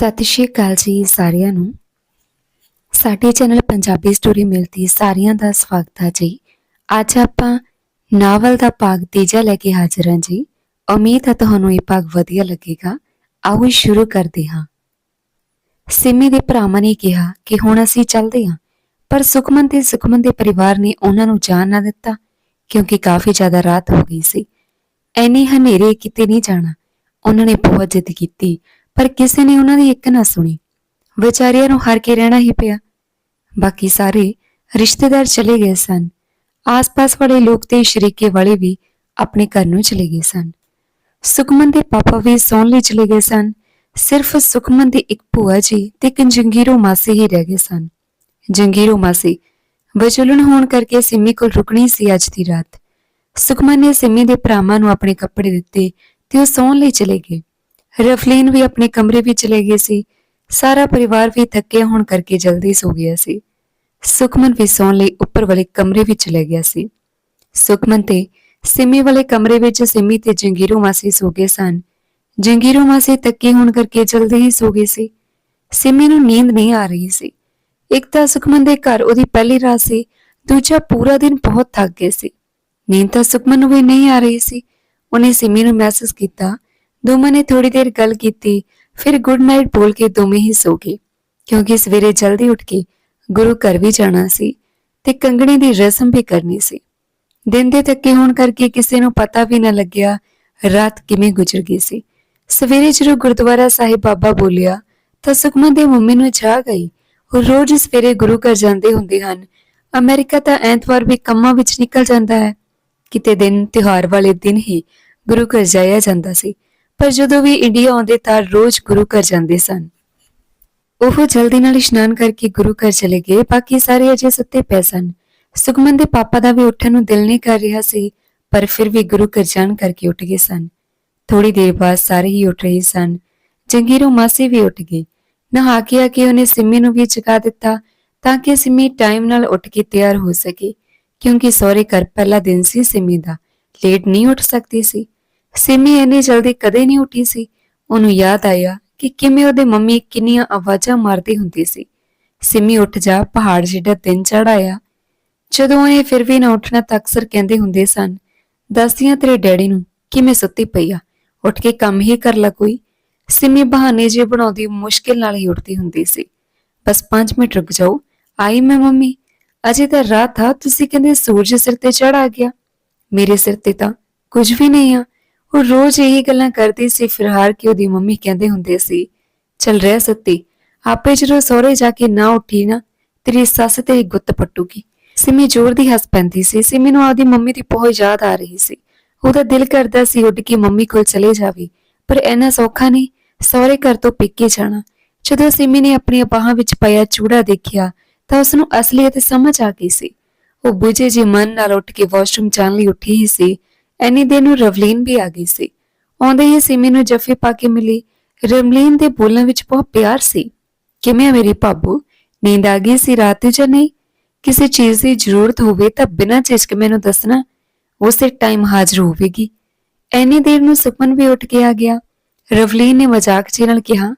ਸਤਿ ਸ਼੍ਰੀ ਅਕਾਲ ਜੀ ਸਾਰਿਆਂ ਨੂੰ। ਸਾਡੇ ਚੈਨਲ ਪੰਜਾਬੀ ਸਟੋਰੀ ਮਿਲਦੀ ਸਾਰਿਆਂ ਦਾ ਸਵਾਗਤ ਹੈ ਜੀ। ਅੱਜ ਆਪਾਂ ਨਾਵਲ ਦਾ ਭਾਗ ਤੀਜਾ ਲੈ ਕੇ ਹਾਜ਼ਰ ਹਾਂ ਜੀ। ਉਮੀਦ ਹੈ ਤੁਹਾਨੂੰ ਇਹ ਭਾਗ ਵਧੀਆ ਲੱਗੇਗਾ। ਆਓ ਸ਼ੁਰੂ ਕਰਦੇ ਹਾਂ। ਸਿਮੀ ਦੇ ਭਰਾਵਾਂ ਨੇ ਕਿਹਾ ਕਿ ਹੁਣ ਅਸੀਂ ਚੱਲਦੇ ਹਾਂ, ਪਰ ਸੁਖਮਨ ਤੇ ਸੁਖਮਨ ਦੇ ਪਰਿਵਾਰ ਨੇ ਉਹਨਾਂ ਨੂੰ ਜਾਣ ਨਾ ਦਿੱਤਾ, ਕਿਉਂਕਿ ਕਾਫੀ ਜ਼ਿਆਦਾ ਰਾਤ ਹੋ ਗਈ ਸੀ। ਐਨੀ ਹਨੇਰੇ ਕਿਤੇ ਨਹੀਂ ਜਾਣਾ। ਉਹਨਾਂ ਨੇ ਬਹੁਤ ਜਿੱਦ ਕੀਤੀ। ਪਰ ਕਿਸੇ ਨੇ ਉਹਨਾਂ ਦੀ ਇੱਕ ਨਾ ਸੁਣੀ। ਵਿਚਾਰਿਆਂ ਨੂੰ ਹਰ ਕੇ ਰਹਿਣਾ ਹੀ ਪਿਆ। ਬਾਕੀ ਸਾਰੇ ਰਿਸ਼ਤੇਦਾਰ ਚਲੇ ਗਏ ਸਨ। ਆਸ-ਪਾਸ ਵਾਲੇ ਲੋਕ ਤੇ ਸ਼ਰੀਕੇ ਵਾਲੇ ਵੀ ਆਪਣੇ ਘਰ ਨੂੰ ਚਲੇ ਗਏ ਸਨ। ਸੁਖਮਨ ਦੇ ਪਾਪਾ ਵੀ ਸੌਣ ਲਈ ਚਲੇ ਗਏ ਸਨ। ਸਿਰਫ ਸੁਖਮਨ ਦੀ ਇੱਕ ਭੂਆ ਜੀ ਤੇ ਇੱਕ ਜੰਗੀਰੋ ਮਾਸੀ ਹੀ ਰਹਿ ਗਏ ਸਨ। ਜੰਗੀਰੋ ਮਾਸੀ ਬਚਲਣ ਹੋਣ ਕਰਕੇ ਸਿੰਮੀ ਕੋਲ ਰੁਕਣੀ ਸੀ ਅੱਜ ਦੀ ਰਾਤ। ਸੁਖਮਨ ਨੇ ਸਿੰਮੀ ਦੇ ਭਰਾਵਾਂ ਨੂੰ ਆਪਣੇ ਕੱਪੜੇ ਦਿੱਤੇ ਤੇ ਉਹ ਸੌਣ ਲਈ ਚਲੇ ਗਏ। ਰਫਲੀਨ ਵੀ ਆਪਣੇ ਕਮਰੇ ਵਿੱਚ ਚਲੇ ਗਏ ਸੀ। ਸਾਰਾ ਪਰਿਵਾਰ ਵੀ ਥੱਕਿਆ ਹੋਣ ਕਰਕੇ ਜਲਦੀ ਸੋ ਗਿਆ ਸੀ। ਸੁਖਮਨ ਵੀ ਸੌਣ ਲਈ ਉੱਪਰ ਵਾਲੇ ਕਮਰੇ ਵਿੱਚ ਚਲੇ ਗਿਆ ਸੀ। ਸੁਖਮਨ ਤੇ ਸਿੰਮੀ ਵਾਲੇ ਕਮਰੇ ਵਿੱਚ ਸਿੰਮੀ ਤੇ ਜੰਗੀਰੋ ਮਾਸੀ ਸੋ ਗਏ ਸਨ। ਜੰਗੀਰੋ ਮਾਸੀ ਥੱਕੀ ਹੋਣ ਕਰਕੇ ਜਲਦੀ ਹੀ ਸੋ ਗਈ ਸੀ। ਸਿੰਮੀ ਨੂੰ ਨੀਂਦ ਨਹੀਂ ਆ ਰਹੀ ਸੀ। ਇੱਕ ਤਾਂ ਸੁਖਮਨ ਦੇ ਘਰ ਉਹਦੀ ਪਹਿਲੀ ਰਾਤ ਸੀ, ਦੂਜਾ ਪੂਰਾ ਦਿਨ ਬਹੁਤ ਥੱਕ ਗਏ ਸੀ। ਨੀਂਦ ਤਾਂ ਸੁਖਮਨ ਨੂੰ ਵੀ ਨਹੀਂ ਆ ਰਹੀ ਸੀ। ਉਹਨੇ ਸਿੰਮੀ ਨੂੰ ਮੈਸੇਜ ਕੀਤਾ ਦੋਵਾਂ ਨੇ ਥੋੜੀ ਦੇਰ ਗੱਲ ਕੀਤੀ, ਫਿਰ ਗੁੱਡ ਨਾਈਟ ਬੋਲ ਕੇ ਦੋਵੇਂ ਹੀ ਸੋ ਗਏ। ਕਿਉਂਕਿ ਸਵੇਰੇ ਜਲਦੀ ਉੱਠ ਕੇ ਗੁਰੂ ਘਰ ਵੀ ਜਾਣਾ ਸੀ ਤੇ ਕੰਗਣੇ ਦੀ ਰਸਮ ਵੀ ਕਰਨੀ ਸੀ। ਦਿਨ ਦੇ ਥੱਕੇ ਹੋਣ ਕਰਕੇ ਕਿਸੇ ਨੂੰ ਪਤਾ ਵੀ ਨਾ ਲੱਗਿਆ ਰਾਤ ਕਿਵੇਂ ਗੁਜ਼ਰ ਗਈ ਸੀ। ਸਵੇਰੇ ਜਦੋਂ ਗੁਰਦੁਆਰਾ ਸਾਹਿਬ ਬਾਬਾ ਬੋਲਿਆ ਤਾਂ ਸੁਖਮਾ ਦੇ ਮੰਮੀ ਨੂੰ ਚਾਹ ਗਈ। ਉਹ ਰੋਜ਼ ਸਵੇਰੇ ਗੁਰੂ ਘਰ ਜਾਂਦੇ ਹੁੰਦੇ ਹਨ। ਅਮਰੀਕਾ ਤਾਂ ਐਤਵਾਰ ਵੀ ਕੰਮਾਂ ਵਿੱਚ ਨਿਕਲ ਜਾਂਦਾ ਹੈ। ਕਿਤੇ ਦਿਨ ਤਿਉਹਾਰ ਵਾਲੇ ਦਿਨ ਹੀ ਗੁਰੂ ਘਰ ਜਾਇਆ ਜਾਂਦਾ ਸੀ। ਪਰ ਜਦੋਂ ਵੀ ਇੰਡੀਆ ਆਉਂਦੇ ਤਾਂ ਰੋਜ਼ ਗੁਰੂ ਘਰ ਜਾਂਦੇ ਸਨ। ਉਹ ਜਲਦੀ ਨਾਲ ਇਸ਼ਨਾਨ ਕਰਕੇ ਗੁਰੂ ਘਰ ਚਲੇ ਗਏ। ਬਾਕੀ ਸਾਰੇ ਅਜੇ ਸੁੱਤੇ ਪਏ ਸਨ। ਸੁਖਮਨ ਦੇ ਪਾਪਾ ਦਾ ਵੀ ਉੱਠਣ ਨੂੰ ਦਿਲ ਨਹੀਂ ਕਰ ਰਿਹਾ ਸੀ, ਪਰ ਫਿਰ ਵੀ ਗੁਰੂ ਘਰ ਜਾਣ ਕਰਕੇ ਉੱਠ ਗਏ ਸਨ। ਥੋੜੀ ਦੇਰ ਬਾਅਦ ਸਾਰੇ ਹੀ ਉੱਠ ਰਹੇ ਸਨ। ਜੰਗੀਰੋ ਮਾਸੀ ਵੀ ਉੱਠ ਗਈ। ਨਹਾ ਕੇ ਆ ਕੇ ਉਹਨੇ ਸਿੰਮੀ ਨੂੰ ਵੀ ਜਗਾ ਦਿੱਤਾ ਤਾਂ ਕਿ ਸਿੰਮੀ ਟਾਈਮ ਨਾਲ ਉੱਠ ਕੇ ਤਿਆਰ ਹੋ ਸਕੇ, ਕਿਉਂਕਿ ਸਹੁਰੇ ਘਰ ਪਹਿਲਾ ਦਿਨ ਸੀ ਸਿੰਮੀ ਦਾ। ਲੇਟ ਨਹੀਂ ਉੱਠ ਸਕਦੀ ਸੀ। ਸਿੰਮੀ ਇੰਨੀ ਜਲਦੀ ਕਦੇ ਨਹੀਂ ਉੱਠੀ ਸੀ। ਉਹਨੂੰ ਯਾਦ ਆਇਆ ਕਿ ਕਿਵੇਂ ਉਹਦੇ ਮੰਮੀ ਕਿੰਨੀਆਂ ਆਵਾਜ਼ਾਂ ਮਾਰਦੀ ਹੁੰਦੀ ਸੀ। ਸਿੰਮੀ ਉੱਠ ਜਾ, ਪਹਾੜ ਜਿਹੜਾ ਦਿਨ ਚੜਾਇਆ ਜਦੋਂ ਇਹ ਫਿਰ ਵੀ ਨਾ ਉੱਠਣਾ ਤਾਂ ਅਕਸਰ ਕਹਿੰਦੇ ਹੁੰਦੇ ਸਨ, ਦੱਸਦੀਆਂ ਤੇਰੇ ਡੈਡੀ ਨੂੰ ਕਿ ਮੈਂ ਸੁੱਤੀ ਪਈ ਆ। ਉੱਠ ਕੇ ਕੰਮ ਹੀ ਕਰ ਲੈ ਕੋਈ। ਸਿੰਮੀ ਬਹਾਨੇ ਜੇ ਬਣਾਉਂਦੀ ਮੁਸ਼ਕਿਲ ਨਾਲ ਹੀ ਉੱਠਦੀ ਹੁੰਦੀ ਸੀ। ਬਸ 5 ਮਿੰਟ ਰੁਕ ਜਾਓ, ਆਈ ਮੈਂ ਮੰਮੀ। ਅਜੇ ਤਾਂ ਰਾਤ ਆ, ਤੁਸੀਂ ਕਹਿੰਦੇ ਸੂਰਜ ਸਿਰ ਤੇ ਚੜ ਆ ਗਿਆ। ਮੇਰੇ ਸਿਰ ਤੇ ਤਾਂ ਕੁਝ ਵੀ ਨਹੀਂ ਆ। ਉਹ ਰੋਜ਼ ਇਹੀ ਗੱਲਾਂ ਕਰਦੀ ਸੀ ਫਿਰ ਹਾਰ ਕੇ ਉਹਦੀ ਮੰਮੀ ਕਹਿੰਦੇ ਹੁੰਦੇ ਸੀ, ਚੱਲ ਰਹਿ ਸੱਤੀ, ਆਪੇ ਜਦੋਂ ਸਹੁਰੇ ਜਾ ਕੇ ਨਾ ਉੱਠੀ ਨਾ, ਤੇਰੀ ਸੱਸ ਤੇਰੀ ਗੁੱਤ ਪੱਟੂਗੀ। ਸਿਮੀ ਜ਼ੋਰ ਦੀ ਹੱਸ ਪੈਂਦੀ ਸੀ, ਸਿਮੀ ਨੂੰ ਆਪਦੀ ਮੰਮੀ ਦੀ ਬਹੁਤ ਯਾਦ ਆ ਰਹੀ ਸੀ। ਉਹਦਾ ਦਿਲ ਕਰਦਾ ਸੀ ਉੱਡ ਕੇ ਮੰਮੀ ਕੋਲ ਚਲੇ ਜਾਵੇ, ਪਰ ਐਨਾ ਸੌਖਾ ਨਹੀਂ, ਸਹੁਰੇ ਘਰ ਤੋਂ ਪਿੱਕੇ ਜਾਣਾ। ਜਦੋਂ ਸਿਮੀ ਨੇ ਆਪਣੀਆਂ ਬਾਹਾਂ ਵਿੱਚ ਪਿਆ ਚੂੜਾ ਦੇਖਿਆ, ਤਾਂ ਉਸ ਨੂੰ ਅਸਲੀਅਤ ਸਮਝ ਆ ਗਈ ਸੀ। ਉਹ ਬੁਝੇ ਜਿਹੇ ਮਨ ਨਾਲ ਉੱਠ ਕੇ ਵਾਸ਼ਰੂਮ ਜਾਣ ਲਈ ਉੱਠੀ ਹੀ ਸੀ। ਐਨੀ ਦੇਰ ਨੂੰ ਰਵਲੀਨ ਵੀ ਆ ਗਈ ਸੀ। ਆਉਂਦੇ ਹੀ ਸਿਮੀ ਨੂੰ ਜੱਫੀ ਪਾ ਕੇ ਮਿਲੀ, ਰਵਲੀਨ ਦੇ ਬੋਲਣ ਵਿੱਚ ਬਹੁਤ ਪਿਆਰ ਸੀ। ਕਿਵੇਂ ਆ ਮੇਰੀ ਭਾਬੂ? ਨੀਂਦ ਆ ਗਈ ਸੀ ਰਾਤ ਜਾਂ ਨਹੀਂ? ਕਿਸੇ ਚੀਜ਼ ਦੀ ਜ਼ਰੂਰਤ ਹੋਵੇ ਤਾਂ ਬਿਨਾਂ ਝਿਜਕ ਮੈਨੂੰ ਦੱਸਣਾ, ਉਸੇ ਟਾਈਮ ਹਾਜ਼ਰ ਹੋਵੇਗੀ। ਐਨੀ ਦੇਰ ਨੂੰ ਸੁਖਮਨ ਵੀ ਉੱਠ ਕੇ ਆ ਗਿਆ। ਰਵਲੀਨ ਨੇ ਮਜ਼ਾਕ ਜਿਹੇ ਨਾਲ ਕਿਹਾ,